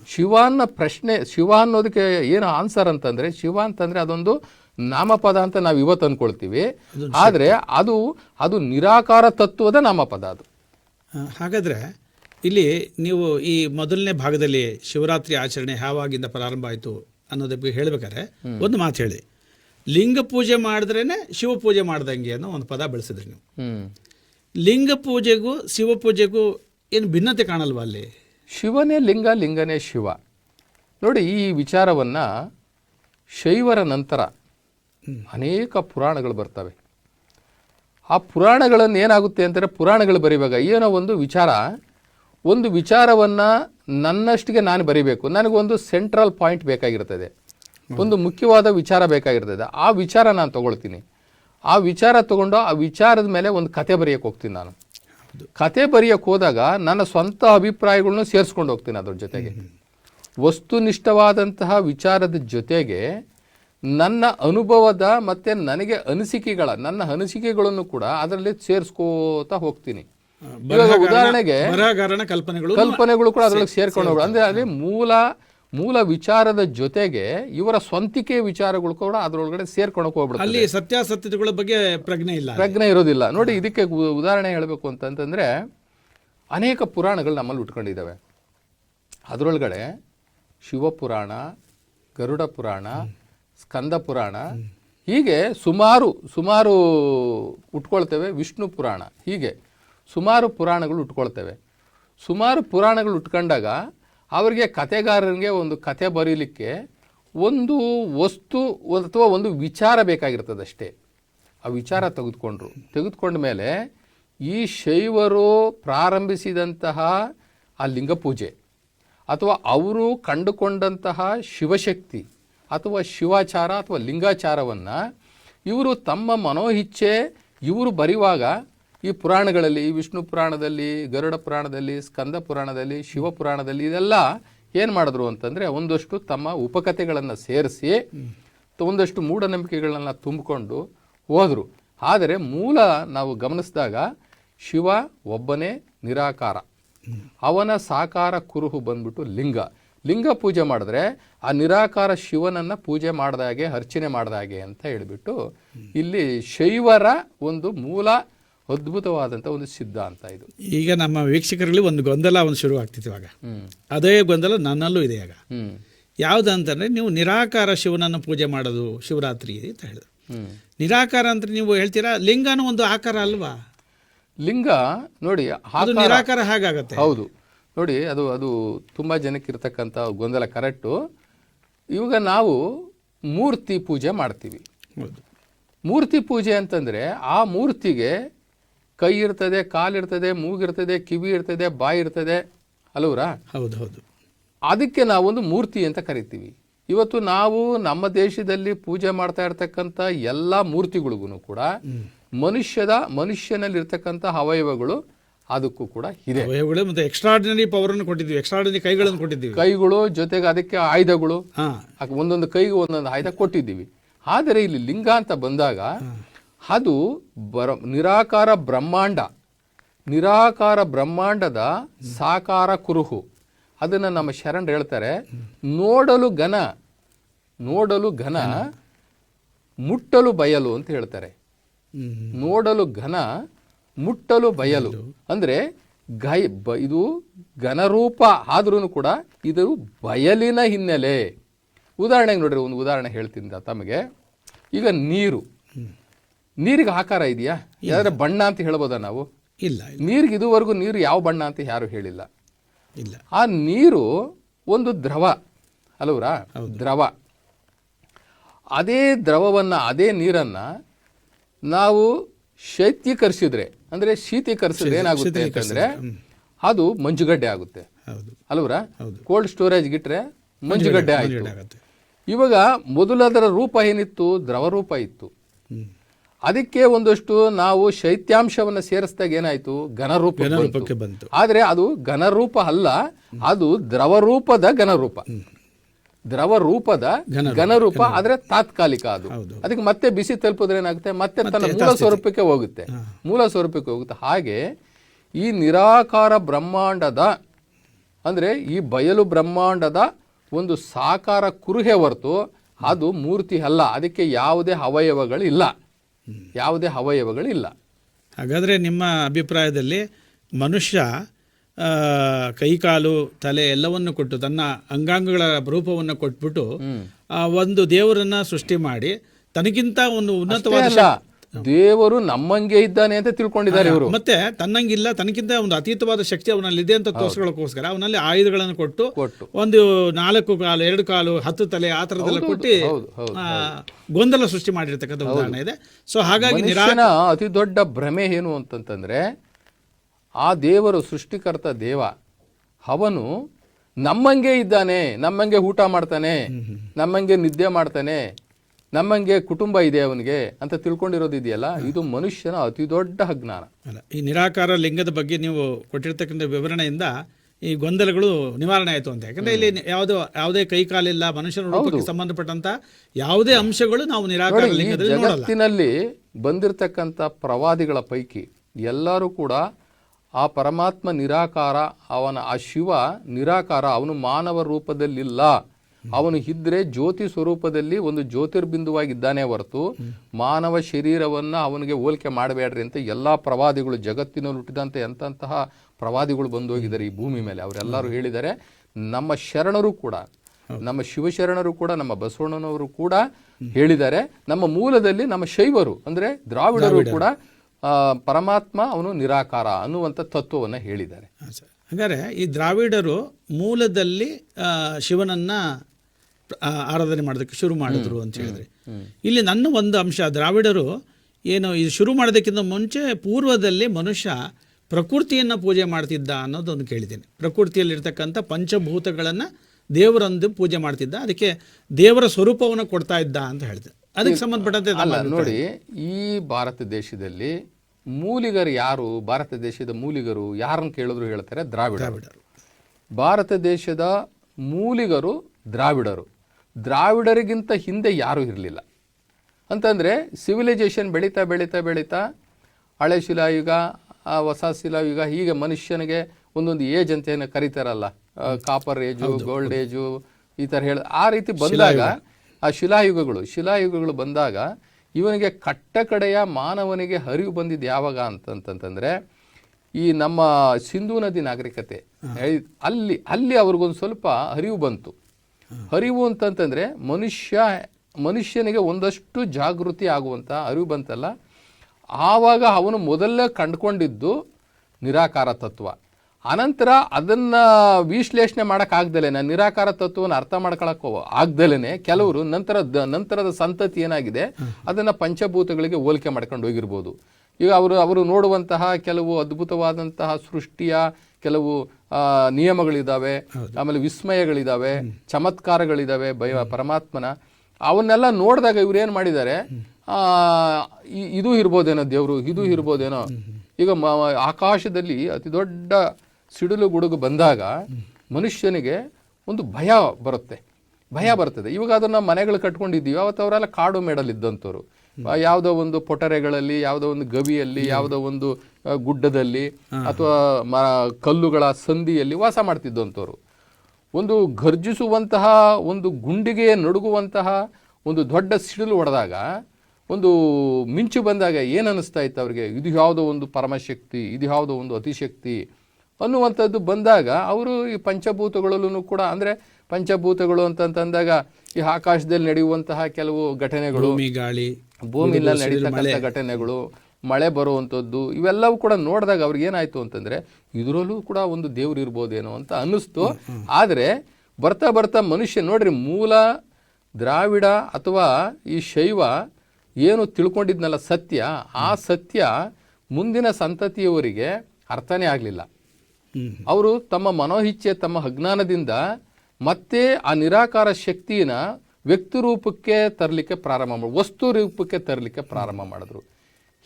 ಶಿವ ಅನ್ನೋ ಪ್ರಶ್ನೆ ಶಿವ ಅನ್ನೋದಕ್ಕೆ ಏನು ಆನ್ಸರ್ ಅಂತಂದರೆ ಶಿವ ಅಂತಂದರೆ ಅದೊಂದು ನಾಮಪದ ಅಂತ ನಾವು ಇವತ್ತು ಅಂದ್ಕೊಳ್ತೀವಿ ಆದರೆ ಅದು ಅದು ನಿರಾಕಾರ ತತ್ವದ ನಾಮಪದ ಅದು. ಹಾಗಾದ್ರೆ ಇಲ್ಲಿ ನೀವು ಈ ಮೊದಲನೇ ಭಾಗದಲ್ಲಿ ಶಿವರಾತ್ರಿ ಆಚರಣೆ ಯಾವಾಗಿಂದ ಪ್ರಾರಂಭ ಆಯಿತು ಅನ್ನೋದಕ್ಕೆ ಬಗ್ಗೆ ಹೇಳ್ಬೇಕಾದ್ರೆ ಒಂದು ಮಾತು ಹೇಳಿ. ಲಿಂಗ ಪೂಜೆ ಮಾಡಿದ್ರೇನೆ ಶಿವ ಪೂಜೆ ಮಾಡ್ದಂಗೆ ಅನ್ನೋ ಒಂದು ಪದ ಬೆಳೆಸಿದ್ರಿ ನೀವು. ಲಿಂಗ ಪೂಜೆಗೂ ಶಿವ ಪೂಜೆಗೂ ಏನು ಭಿನ್ನತೆ ಕಾಣಲ್ವಾ ಅಲ್ಲಿ? ಶಿವನೇ ಲಿಂಗ ಲಿಂಗನೇ ಶಿವ. ನೋಡಿ ಈ ವಿಚಾರವನ್ನ ಶೈವರ ನಂತರ ಅನೇಕ ಪುರಾಣಗಳು ಬರ್ತವೆ. ಆ ಪುರಾಣಗಳನ್ನು ಏನಾಗುತ್ತೆ ಅಂತಾರೆ ಪುರಾಣಗಳು ಬರೀವಾಗ ಏನೋ ಒಂದು ವಿಚಾರ ಒಂದು ವಿಚಾರವನ್ನು ನನ್ನಷ್ಟಿಗೆ ನಾನು ಬರಿಬೇಕು. ನನಗೊಂದು ಸೆಂಟ್ರಲ್ ಪಾಯಿಂಟ್ ಬೇಕಾಗಿರ್ತದೆ. ಒಂದು ಮುಖ್ಯವಾದ ವಿಚಾರ ಬೇಕಾಗಿರ್ತದೆ. ಆ ವಿಚಾರ ನಾನು ತಗೊಳ್ತೀನಿ. ಆ ವಿಚಾರ ತಗೊಂಡು ಆ ವಿಚಾರದ ಮೇಲೆ ಒಂದು ಕತೆ ಬರೆಯಕ್ಕೆ ಹೋಗ್ತೀನಿ ನಾನು. ಕತೆ ಬರೆಯೋಕ್ಕೆ ಹೋದಾಗ ನನ್ನ ಸ್ವಂತ ಅಭಿಪ್ರಾಯಗಳನ್ನು ಸೇರಿಸ್ಕೊಂಡು ಹೋಗ್ತೀನಿ ಅದ್ರ ಜೊತೆಗೆ. ವಸ್ತುನಿಷ್ಠವಾದಂತಹ ವಿಚಾರದ ಜೊತೆಗೆ ನನ್ನ ಅನುಭವದ ಮತ್ತು ನನಗೆ ಅನಿಸಿಕೆಗಳ ನನ್ನ ಅನಿಸಿಕೆಗಳನ್ನು ಕೂಡ ಅದರಲ್ಲಿ ಸೇರಿಸ್ಕೋತಾ ಹೋಗ್ತೀನಿ. ಉದಾಹರಣೆಗೆ ಬರಹಗಾರನ ಕಲ್ಪನೆಗಳು ಕಲ್ಪನೆಗಳು ಕೂಡ ಅದರೊಳಗೆ ಸೇರ್ಕೊಂಡು ಹೋಗೋದು ಅಂದ್ರೆ ಅಲ್ಲಿ ಮೂಲ ಮೂಲ ವಿಚಾರದ ಜೊತೆಗೆ ಇವರ ಸ್ವಂತಿಕೆ ವಿಚಾರಗಳು ಕೂಡ ಅದರೊಳಗಡೆ ಸೇರ್ಕೊಳಕ್ ಹೋಗ್ಬಿಡುತ್ತೆ. ಅಲ್ಲಿ ಸತ್ಯಾಸತ್ಯತೆಗಳ ಬಗ್ಗೆ ಪ್ರಜ್ಞೆ ಇಲ್ಲ ಪ್ರಜ್ಞೆ ಇರೋದಿಲ್ಲ. ನೋಡಿ ಇದಕ್ಕೆ ಉದಾಹರಣೆ ಹೇಳಬೇಕು ಅಂತಂತಂದ್ರೆ ಅನೇಕ ಪುರಾಣಗಳು ನಮ್ಮಲ್ಲಿ ಉಟ್ಕೊಂಡಿದ್ದಾವೆ. ಅದರೊಳಗಡೆ ಶಿವಪುರಾಣ ಗರುಡ ಪುರಾಣ ಸ್ಕಂದ ಪುರಾಣ ಹೀಗೆ ಸುಮಾರು ಸುಮಾರು ಉಟ್ಕೊಳ್ತೇವೆ ವಿಷ್ಣು ಪುರಾಣ. ಹೀಗೆ. ಸುಮಾರು ಪುರಾಣಗಳು ಉಟ್ಕೊಳ್ತೇವೆ. ಸುಮಾರು ಪುರಾಣಗಳು ಉಟ್ಕೊಂಡಾಗ ಅವರಿಗೆ ಕತೆಗಾರರಿಗೆ ಒಂದು ಕತೆ ಬರೀಲಿಕ್ಕೆ ಒಂದು ವಸ್ತು ಅಥವಾ ಒಂದು ವಿಚಾರ ಬೇಕಾಗಿರ್ತದೆ ಅಷ್ಟೇ. ಆ ವಿಚಾರ ತೆಗೆದುಕೊಂಡ್ರು. ತೆಗೆದುಕೊಂಡ ಮೇಲೆ ಈ ಶೈವರು ಪ್ರಾರಂಭಿಸಿದಂತಹ ಆ ಲಿಂಗ ಪೂಜೆ ಅಥವಾ ಅವರು ಕಂಡುಕೊಂಡಂತಹ ಶಿವಶಕ್ತಿ ಅಥವಾ ಶಿವಾಚಾರ ಅಥವಾ ಲಿಂಗಾಚಾರವನ್ನು ಇವರು ತಮ್ಮ ಮನೋಹಿಚ್ಛೆ ಇವರು ಬರೆಯುವಾಗ ಈ ಪುರಾಣಗಳಲ್ಲಿ, ವಿಷ್ಣು ಪುರಾಣದಲ್ಲಿ, ಗರುಡ ಪುರಾಣದಲ್ಲಿ, ಸ್ಕಂದ ಪುರಾಣದಲ್ಲಿ, ಶಿವ ಪುರಾಣದಲ್ಲಿ ಇದೆಲ್ಲ ಏನು ಮಾಡಿದ್ರು ಅಂತಂದರೆ ಒಂದಷ್ಟು ತಮ್ಮ ಉಪಕಥೆಗಳನ್ನು ಸೇರಿಸಿ, ಒಂದಷ್ಟು ಮೂಢನಂಬಿಕೆಗಳನ್ನು ತುಂಬಿಕೊಂಡು ಹೋದರು. ಆದರೆ ಮೂಲ ನಾವು ಗಮನಿಸಿದಾಗ ಶಿವ ಒಬ್ಬನೇ ನಿರಾಕಾರ. ಅವನ ಸಾಕಾರ ಕುರುಹು ಬಂದ್ಬಿಟ್ಟು ಲಿಂಗ. ಲಿಂಗ ಪೂಜೆ ಮಾಡಿದ್ರೆ ಆ ನಿರಾಕಾರ ಶಿವನನ್ನ ಪೂಜೆ ಮಾಡಿದಾಗೆ, ಅರ್ಚನೆ ಮಾಡಿದಾಗೆ ಅಂತ ಹೇಳಿಬಿಟ್ಟು ಇಲ್ಲಿ ಶೈವರ ಒಂದು ಮೂಲ ಅದ್ಭುತವಾದಂಥ ಒಂದು ಸಿದ್ಧಾಂತ ಇದು. ಈಗ ನಮ್ಮ ವೀಕ್ಷಕರಲ್ಲಿ ಒಂದು ಗೊಂದಲ ಒಂದು ಶುರು ಆಗ್ತಿತ್ತು ಇವಾಗ ಅದೇ ಗೊಂದಲ ನನ್ನಲ್ಲೂ ಇದೆ ಆಗ ಯಾವುದಂತಂದ್ರೆ ನೀವು ನಿರಾಕಾರ ಶಿವನನ್ನು ಪೂಜೆ ಮಾಡೋದು ಶಿವರಾತ್ರಿ ಅಂತ ಹೇಳಿದ್ರು. ನಿರಾಕಾರ ಅಂತ ನೀವು ಹೇಳ್ತೀರಾ? ಲಿಂಗನೂ ಒಂದು ಆಕಾರ ಅಲ್ವಾ? ಲಿಂಗ ನೋಡಿ ಅದು ನಿರಾಕಾರ ಹಾಗಾಗತ್ತೆ. ಹೌದು. ನೋಡಿ ಅದು ಅದು ತುಂಬ ಜನಕ್ಕೆ ಇರತಕ್ಕಂಥ ಗೊಂದಲ ಕರೆಕ್ಟು. ಇವಾಗ ನಾವು ಮೂರ್ತಿ ಪೂಜೆ ಮಾಡ್ತೀವಿ. ಮೂರ್ತಿ ಪೂಜೆ ಅಂತಂದರೆ ಆ ಮೂರ್ತಿಗೆ ಕೈ ಇರ್ತದೆ ಕಾಲಿರ್ತದೆ ಮೂಗಿರ್ತದೆ ಕಿವಿ ಇರ್ತದೆ ಬಾಯಿ ಇರ್ತದೆ. ಅಲ್ವರಾ ಹೌದು ಹೌದು. ಅದಕ್ಕೆ ನಾವೊಂದು ಮೂರ್ತಿ ಅಂತ ಕರಿತೀವಿ. ಇವತ್ತು ನಾವು ನಮ್ಮ ದೇಶದಲ್ಲಿ ಪೂಜೆ ಮಾಡ್ತಾ ಇರ್ತಕ್ಕಂಥ ಎಲ್ಲ ಮೂರ್ತಿಗಳಿಗೂ ಕೂಡ ಮನುಷ್ಯದ ಮನುಷ್ಯನಲ್ಲಿರ್ತಕ್ಕಂಥ ಅವಯವಗಳು ಅದಕ್ಕೂ ಕೂಡ ಇದೆ. ಮತ್ತೆ ಎಕ್ಸ್ಟ್ರಾರ್ಡಿನರಿ ಪವರ್ ಅನ್ನು ಕೊಟ್ಟಿದ್ವಿ ಎಕ್ಸ್ಟ್ರಾರ್ಡಿನರಿ ಕೈಗಳನ್ನು ಕೊಟ್ಟಿದ್ದೀವಿ. ಕೈಗಳು ಜೊತೆಗೆ ಅದಕ್ಕೆ ಆಯುಧಗಳು. ಒಂದೊಂದು ಕೈಗೆ ಒಂದೊಂದು ಆಯುಧ ಕೊಟ್ಟಿದ್ದೀವಿ. ಆದರೆ ಇಲ್ಲಿ ಲಿಂಗ ಅಂತ ಬಂದಾಗ ಅದು ಬರ ನಿರಾಕಾರ ಬ್ರಹ್ಮಾಂಡ. ನಿರಾಕಾರ ಬ್ರಹ್ಮಾಂಡದ ಸಾಕಾರ ಕುರುಹು. ಅದನ್ನು ನಮ್ಮ ಶರಣರು ಹೇಳ್ತಾರೆ ನೋಡಲು ಘನ ನೋಡಲು ಘನ ಮುಟ್ಟಲು ಬಯಲು ಅಂತ ಹೇಳ್ತಾರೆ. ನೋಡಲು ಘನ ಮುಟ್ಟಲು ಬಯಲು. ಅಂದರೆ ಗೈ ಬ ಇದು ಘನರೂಪ ಆದ್ರೂ ಕೂಡ ಇದು ಬಯಲಿನ ಹಿನ್ನೆಲೆ. ಉದಾಹರಣೆಗೆ ನೋಡಿರಿ ಒಂದು ಉದಾಹರಣೆ ಹೇಳ್ತೀನಿ ತಮಗೆ ಈಗ ನೀರು. ನೀರಿಗೆ ಆಕಾರ ಇದೆಯಾ? ಯಾವ್ದಾದ್ರೆ ಬಣ್ಣ ಅಂತ ಹೇಳ್ಬೋದಾ ನಾವು? ಇಲ್ಲ ನೀರಿಗೆ ಇದುವರೆಗೂ ನೀರು ಯಾವ ಬಣ್ಣ ಅಂತ ಯಾರು ಹೇಳಿಲ್ಲ. ಇಲ್ಲ. ಆ ನೀರು ಒಂದು ದ್ರವ. ಅಲ್ವರಾ ದ್ರವ. ಅದೇ ದ್ರವವನ್ನು ಅದೇ ನೀರನ್ನು ನಾವು ಶೈತ್ಯೀಕರಿಸಿದ್ರೆ ಅಂದರೆ ಶೀತೀಕರಿಸಿದ್ರೆ ಏನಾಗುತ್ತೆ ಅಂತಂದ್ರೆ ಅದು ಮಂಜುಗಡ್ಡೆ ಆಗುತ್ತೆ. ಅಲ್ವರಾ. ಕೋಲ್ಡ್ ಸ್ಟೋರೇಜ್ ಇಟ್ಟರೆ ಮಂಜುಗಡ್ಡೆ ಆಗುತ್ತೆ. ಇವಾಗ ಇವಾಗ ಮೊದಲದರ ರೂಪ ಏನಿತ್ತು? ದ್ರವ ರೂಪ ಇತ್ತು. ಅದಕ್ಕೆ ಒಂದಷ್ಟು ನಾವು ಶೈತ್ಯಾಂಶವನ್ನು ಸೇರಿಸಿದಾಗ ಏನಾಯಿತು? ಘನರೂಪ ಬಂತು. ಆದರೆ ಬಂತು. ಆದ್ರೆ ಅದು ಘನರೂಪ ಅಲ್ಲ ಅದು ದ್ರವರೂಪದ ಘನರೂಪ. ದ್ರವ ರೂಪದ ಘನರೂಪ ಆದ್ರೆ ತಾತ್ಕಾಲಿಕ ಅದು. ಅದಕ್ಕೆ ಮತ್ತೆ ಬಿಸಿ ತಲುಪಿದ್ರೆ ಏನಾಗುತ್ತೆ? ಮತ್ತೆ ತನ್ನ ಮೂಲ ಸ್ವರೂಪಕ್ಕೆ ಹೋಗುತ್ತೆ. ಮೂಲ ಸ್ವರೂಪಕ್ಕೆ ಹೋಗುತ್ತೆ. ಹಾಗೆ ಈ ನಿರಾಕಾರ ಬ್ರಹ್ಮಾಂಡದ ಅಂದರೆ ಈ ಬಯಲು ಬ್ರಹ್ಮಾಂಡದ ಒಂದು ಸಾಕಾರ ಕುರುಹೆ ಹೊರತು ಅದು ಮೂರ್ತಿ ಅಲ್ಲ. ಅದಕ್ಕೆ ಯಾವುದೇ ಅವಯವಗಳಿಲ್ಲ. ಯಾವುದೇ ಅವಯವಗಳಿಲ್ಲ. ಹಾಗಾದರೆ ನಿಮ್ಮ ಅಭಿಪ್ರಾಯದಲ್ಲಿ ಮನುಷ್ಯ ಆ, ಕೈಕಾಲು ತಲೆ ಎಲ್ಲವನ್ನು ಕೊಟ್ಟು ತನ್ನ ಅಂಗಾಂಗಗಳ ರೂಪವನ್ನು ಕೊಟ್ಬಿಟ್ಟು ಒಂದು ದೇವರನ್ನ ಸೃಷ್ಟಿ ಮಾಡಿ ತನಗಿಂತ ಒಂದು ಉನ್ನತವಾದ ದೇವರು ನಮ್ಮಂಗೆ ಇದ್ದಾನೆ ಅಂತ ತಿಳ್ಕೊಂಡಿದ್ದಾರೆ ಇವರು. ಮತ್ತೆ ತನ್ನಂಗಿಲ್ಲ ತನಕಿಂತ ಒಂದು ಅತೀತವಾದ ಶಕ್ತಿ ಅವನಲ್ಲಿ ಇದೆ ಅಂತ ತೋರಿಸ್ಕೊಳ್ಳೋಕೋಸ್ಕರ ಅವನಲ್ಲಿ ಆಯುಧಗಳನ್ನು ಕೊಟ್ಟು ಕೊಟ್ಟು. ಒಂದು ನಾಲ್ಕು ಕಾಲು ಎರಡು ಕಾಲು ಹತ್ತು ತಲೆ ಆ ಕೊಟ್ಟು ಹೌದು ಹೌದು ಗೊಂದಲ ಸೃಷ್ಟಿ ಮಾಡಿರ್ತಕ್ಕಂಥ ಉದಾಹರಣೆ ಇದೆ. ಸೊ ಹಾಗಾಗಿ ನಿರಾಶನ ಅತಿ ದೊಡ್ಡ ಭ್ರಮೆ ಏನು ಅಂತಂತಂದ್ರೆ ಆ ದೇವರು ಸೃಷ್ಟಿಕರ್ತ ದೇವ ಅವನು ನಮ್ಮಂಗೆ ಇದ್ದಾನೆ ನಮ್ಮಂಗೆ ಊಟ ಮಾಡ್ತಾನೆ ನಮ್ಮಂಗೆ ನಿದ್ದೆ ಮಾಡ್ತಾನೆ ನಮ್ಮಂಗೆ ಕುಟುಂಬ ಇದೆ ಅವನಿಗೆ ಅಂತ ತಿಳ್ಕೊಂಡಿರೋದಿದೆಯಲ್ಲ ಇದು ಮನುಷ್ಯನ ಅತಿ ದೊಡ್ಡ ಅಜ್ಞಾನ. ಅಲ್ಲ ಈ ನಿರಾಕಾರ ಲಿಂಗದ ಬಗ್ಗೆ ನೀವು ಕೊಟ್ಟಿರ್ತಕ್ಕಂಥ ವಿವರಣೆಯಿಂದ ಈ ಗೊಂದಲಗಳು ನಿವಾರಣೆ ಆಯಿತು ಅಂತ. ಯಾಕಂದ್ರೆ ಇಲ್ಲಿ ಯಾವುದೋ ಯಾವುದೇ ಕೈಕಾಲಿಲ್ಲ ಮನುಷ್ಯನ ರೂಪಕ್ಕೆ ಸಂಬಂಧಪಟ್ಟಂತ ಯಾವುದೇ ಅಂಶಗಳು ನಾವು ನಿರಾಕಾರ ಲಿಂಗದಲ್ಲಿ ಜಗತ್ತಿನಲ್ಲಿ ಬಂದಿರತಕ್ಕಂಥ ಪ್ರವಾದಿಗಳ ಪೈಕಿ ಎಲ್ಲರೂ ಕೂಡ ಆ ಪರಮಾತ್ಮ ನಿರಾಕಾರ ಅವನ ಆ ಶಿವ ನಿರಾಕಾರ ಅವನು ಮಾನವ ರೂಪದಲ್ಲಿಲ್ಲ. ಅವನು ಇದ್ರೆ ಜ್ಯೋತಿ ಸ್ವರೂಪದಲ್ಲಿ ಒಂದು ಜ್ಯೋತಿರ್ಬಿಂದುವಾಗಿದ್ದಾನೆ ಹೊರತು ಮಾನವ ಶರೀರವನ್ನ ಅವನಿಗೆ ಹೋಲಿಕೆ ಮಾಡಬೇಡ್ರಿ ಅಂತ ಎಲ್ಲಾ ಪ್ರವಾದಿಗಳು ಜಗತ್ತಿನಲ್ಲಿ ಹುಟ್ಟಿದಂತೆ ಎಂತಹ ಪ್ರವಾದಿಗಳು ಬಂದು ಹೋಗಿದ್ದಾರೆ ಈ ಭೂಮಿ ಮೇಲೆ. ಅವರೆಲ್ಲರೂ ಹೇಳಿದ್ದಾರೆ ನಮ್ಮ ಶರಣರು ಕೂಡ ನಮ್ಮ ಶಿವಶರಣರು ಕೂಡ ನಮ್ಮ ಬಸವಣ್ಣನವರು ಕೂಡ ಹೇಳಿದ್ದಾರೆ ನಮ್ಮ ಮೂಲದಲ್ಲಿ ನಮ್ಮ ಶೈವರು ಅಂದ್ರೆ ದ್ರಾವಿಡರು ಕೂಡ ಪರಮಾತ್ಮ ಅವನು ನಿರಾಕಾರ ಅನ್ನುವಂಥ ತತ್ವವನ್ನು ಹೇಳಿದ್ದಾರೆ. ಹಾಗಾದರೆ ಈ ದ್ರಾವಿಡರು ಮೂಲದಲ್ಲಿ ಶಿವನನ್ನ ಆರಾಧನೆ ಮಾಡೋದಕ್ಕೆ ಶುರು ಮಾಡಿದ್ರು ಅಂತ ಹೇಳಿದ್ರೆ. ಇಲ್ಲಿ ನನ್ನ ಒಂದು ಅಂಶ ದ್ರಾವಿಡರು ಏನು ಇದು ಶುರು ಮಾಡೋದಕ್ಕಿಂತ ಮುಂಚೆ ಪೂರ್ವದಲ್ಲಿ ಮನುಷ್ಯ ಪ್ರಕೃತಿಯನ್ನು ಪೂಜೆ ಮಾಡ್ತಿದ್ದ ಅನ್ನೋದೊಂದು ಕೇಳಿದ್ದೀನಿ. ಪ್ರಕೃತಿಯಲ್ಲಿರ್ತಕ್ಕಂಥ ಪಂಚಭೂತಗಳನ್ನು ದೇವರಂದು ಪೂಜೆ ಮಾಡ್ತಿದ್ದ ಅದಕ್ಕೆ ದೇವರ ಸ್ವರೂಪವನ್ನು ಕೊಡ್ತಾ ಇದ್ದ ಅಂತ ಹೇಳಿದೆ. ಅದಕ್ಕೆ ಸಂಬಂಧಪಟ್ಟಂತೆ ನೋಡಿ ಈ ಭಾರತ ದೇಶದಲ್ಲಿ ಮೂಲಿಗರು ಯಾರು ಭಾರತ ದೇಶದ ಮೂಲಿಗರು ಯಾರನ್ನು ಕೇಳಿದ್ರು ಹೇಳ್ತಾರೆ ದ್ರಾವಿಡ ದ್ರಾವಿಡರು. ಭಾರತ ದೇಶದ ಮೂಲಿಗರು ದ್ರಾವಿಡರು. ದ್ರಾವಿಡರಿಗಿಂತ ಹಿಂದೆ ಯಾರೂ ಇರಲಿಲ್ಲ. ಅಂತಂದರೆ ಸಿವಿಲೈಜೇಷನ್ ಬೆಳೀತಾ ಬೆಳೀತಾ ಬೆಳೀತಾ ಹಳೆ ಶಿಲಾಯುಗ ಆ ಹೊಸ ಶಿಲಾಯುಗ ಹೀಗೆ ಮನುಷ್ಯನಿಗೆ ಒಂದೊಂದು ಏಜ್ ಅಂತ ಏನು ಕರೀತಾರಲ್ಲ ಕಾಪರ್ ಏಜು ಗೋಲ್ಡ್ ಏಜು ಈ ಥರ ಹೇಳ ಆ ರೀತಿ ಬಂದಾಗ ಆ ಶಿಲಾಯುಗಗಳು ಶಿಲಾಯುಗಗಳು ಬಂದಾಗ ಇವನಿಗೆ ಕಟ್ಟ ಕಡೆಯ ಮಾನವನಿಗೆ ಹರಿವು ಬಂದಿದ್ದು ಯಾವಾಗ ಅಂತಂತಂತಂದರೆ ಈ ನಮ್ಮ ಸಿಂಧೂ ನದಿ ನಾಗರಿಕತೆ. ಅಲ್ಲಿ ಅಲ್ಲಿ ಅವ್ರಿಗೊಂದು ಸ್ವಲ್ಪ ಹರಿವು ಬಂತು. ಹರಿವು ಅಂತಂತಂದರೆ ಮನುಷ್ಯ, ಮನುಷ್ಯನಿಗೆ ಒಂದಷ್ಟು ಜಾಗೃತಿ ಆಗುವಂಥ ಅರಿವು ಬಂತಲ್ಲ, ಆವಾಗ ಅವನು ಮೊದಲೇ ಕಂಡುಕೊಂಡಿದ್ದು ನಿರಾಕಾರ ತತ್ವ. ಅನಂತರ ಅದನ್ನ ವಿಶ್ಲೇಷಣೆ ಮಾಡೋಕ್ಕಾಗ್ದಲೇ ನಿರಾಕಾರ ತತ್ವವನ್ನು ಅರ್ಥ ಮಾಡ್ಕೊಳಕ್ಕೆ ಆಗ್ದಲೇನೆ, ಕೆಲವರು ನಂತರ ನಂತರದ ಸಂತತಿ ಏನಾಗಿದೆ, ಅದನ್ನು ಪಂಚಭೂತಗಳಿಗೆ ಹೋಲಿಕೆ ಮಾಡ್ಕೊಂಡು ಹೋಗಿರ್ಬೋದು. ಈಗ ಅವರು ಅವರು ನೋಡುವಂತಹ ಕೆಲವು ಅದ್ಭುತವಾದಂತಹ ಸೃಷ್ಟಿಯ ಕೆಲವು ನಿಯಮಗಳಿದ್ದಾವೆ ಆಮೇಲೆ ವಿಸ್ಮಯಗಳಿದ್ದಾವೆ ಚಮತ್ಕಾರಗಳಿದ್ದಾವೆ ಭಯ ಪರಮಾತ್ಮನ. ಅವನ್ನೆಲ್ಲ ನೋಡಿದಾಗ ಇವ್ರು ಏನು ಮಾಡಿದ್ದಾರೆ ಇದು ಇರ್ಬೋದೇನೋ ದೇವರು ಇದು ಇರ್ಬೋದೇನೋ. ಈಗ ಆಕಾಶದಲ್ಲಿ ಅತಿ ದೊಡ್ಡ ಸಿಡಿಲು ಗುಡುಗು ಬಂದಾಗ ಮನುಷ್ಯನಿಗೆ ಒಂದು ಭಯ ಬರುತ್ತೆ. ಭಯ ಬರ್ತದೆ. ಇವಾಗ ಅದನ್ನ ಮನೆಗಳು ಕಟ್ಕೊಂಡಿದ್ದೀವಿ ಅವತ್ತು ಅವರೆಲ್ಲ ಕಾಡು ಮೇಡಲ್ ಇದ್ದಂಥವ್ರು ಯಾವುದೋ ಒಂದು ಪೊಟರೆಗಳಲ್ಲಿ ಯಾವುದೋ ಒಂದು ಗವಿಯಲ್ಲಿ ಯಾವುದೋ ಒಂದು ಗುಡ್ಡದಲ್ಲಿ ಅಥವಾ ಮ ಕಲ್ಲುಗಳ ಸಂದಿಯಲ್ಲಿ ವಾಸ ಮಾಡ್ತಿದ್ದಂಥವ್ರು. ಒಂದು ಘರ್ಜಿಸುವಂತಹ ಒಂದು ಗುಂಡಿಗೆ ನಡುಗುವಂತಹ ಒಂದು ದೊಡ್ಡ ಸಿಡಿಲು ಹೊಡೆದಾಗ ಒಂದು ಮಿಂಚು ಬಂದಾಗ ಏನು ಅನ್ನಿಸ್ತಾ ಇತ್ತು ಅವ್ರಿಗೆ? ಇದು ಯಾವುದೋ ಒಂದು ಪರಮಶಕ್ತಿ ಇದು ಯಾವುದೋ ಒಂದು ಅತಿಶಕ್ತಿ ಅನ್ನುವಂಥದ್ದು ಬಂದಾಗ ಅವರು ಈ ಪಂಚಭೂತಗಳಲ್ಲೂ ಕೂಡ ಅಂದರೆ ಪಂಚಭೂತಗಳು ಅಂತಂತಂದಾಗ ಈ ಆಕಾಶದಲ್ಲಿ ನಡೆಯುವಂತಹ ಕೆಲವು ಘಟನೆಗಳು ಗಾಳಿ ಭೂಮಿಯಲ್ಲಿ ನಡೀತಕ್ಕಂಥ ಘಟನೆಗಳು ಮಳೆ ಬರುವಂಥದ್ದು ಇವೆಲ್ಲವೂ ಕೂಡ ನೋಡಿದಾಗ ಅವ್ರಿಗೆ ಏನಾಯ್ತು ಅಂತಂದ್ರೆ ಇದರಲ್ಲೂ ಕೂಡ ಒಂದು ದೇವ್ರು ಇರ್ಬೋದೇನೋ ಅಂತ ಅನ್ನಿಸ್ತು. ಆದರೆ ಬರ್ತಾ ಬರ್ತಾ ಮನುಷ್ಯ ನೋಡ್ರಿ ಮೂಲ ದ್ರಾವಿಡ ಅಥವಾ ಈ ಶೈವ ಏನು ತಿಳ್ಕೊಂಡಿದ್ನಲ್ಲ ಸತ್ಯ ಆ ಸತ್ಯ ಮುಂದಿನ ಸಂತತಿಯವರಿಗೆ ಅರ್ಥನೇ ಆಗಲಿಲ್ಲ. ಅವರು ತಮ್ಮ ಮನೋಹಿಚ್ಛೆ ತಮ್ಮ ಅಜ್ಞಾನದಿಂದ ಮತ್ತೆ ಆ ನಿರಾಕಾರ ಶಕ್ತಿನ ವ್ಯಕ್ತಿ ರೂಪಕ್ಕೆ ತರಲಿಕ್ಕೆ ಪ್ರಾರಂಭ ಮಾಡಿ ವಸ್ತು ರೂಪಕ್ಕೆ ತರಲಿಕ್ಕೆ ಪ್ರಾರಂಭ ಮಾಡಿದ್ರು.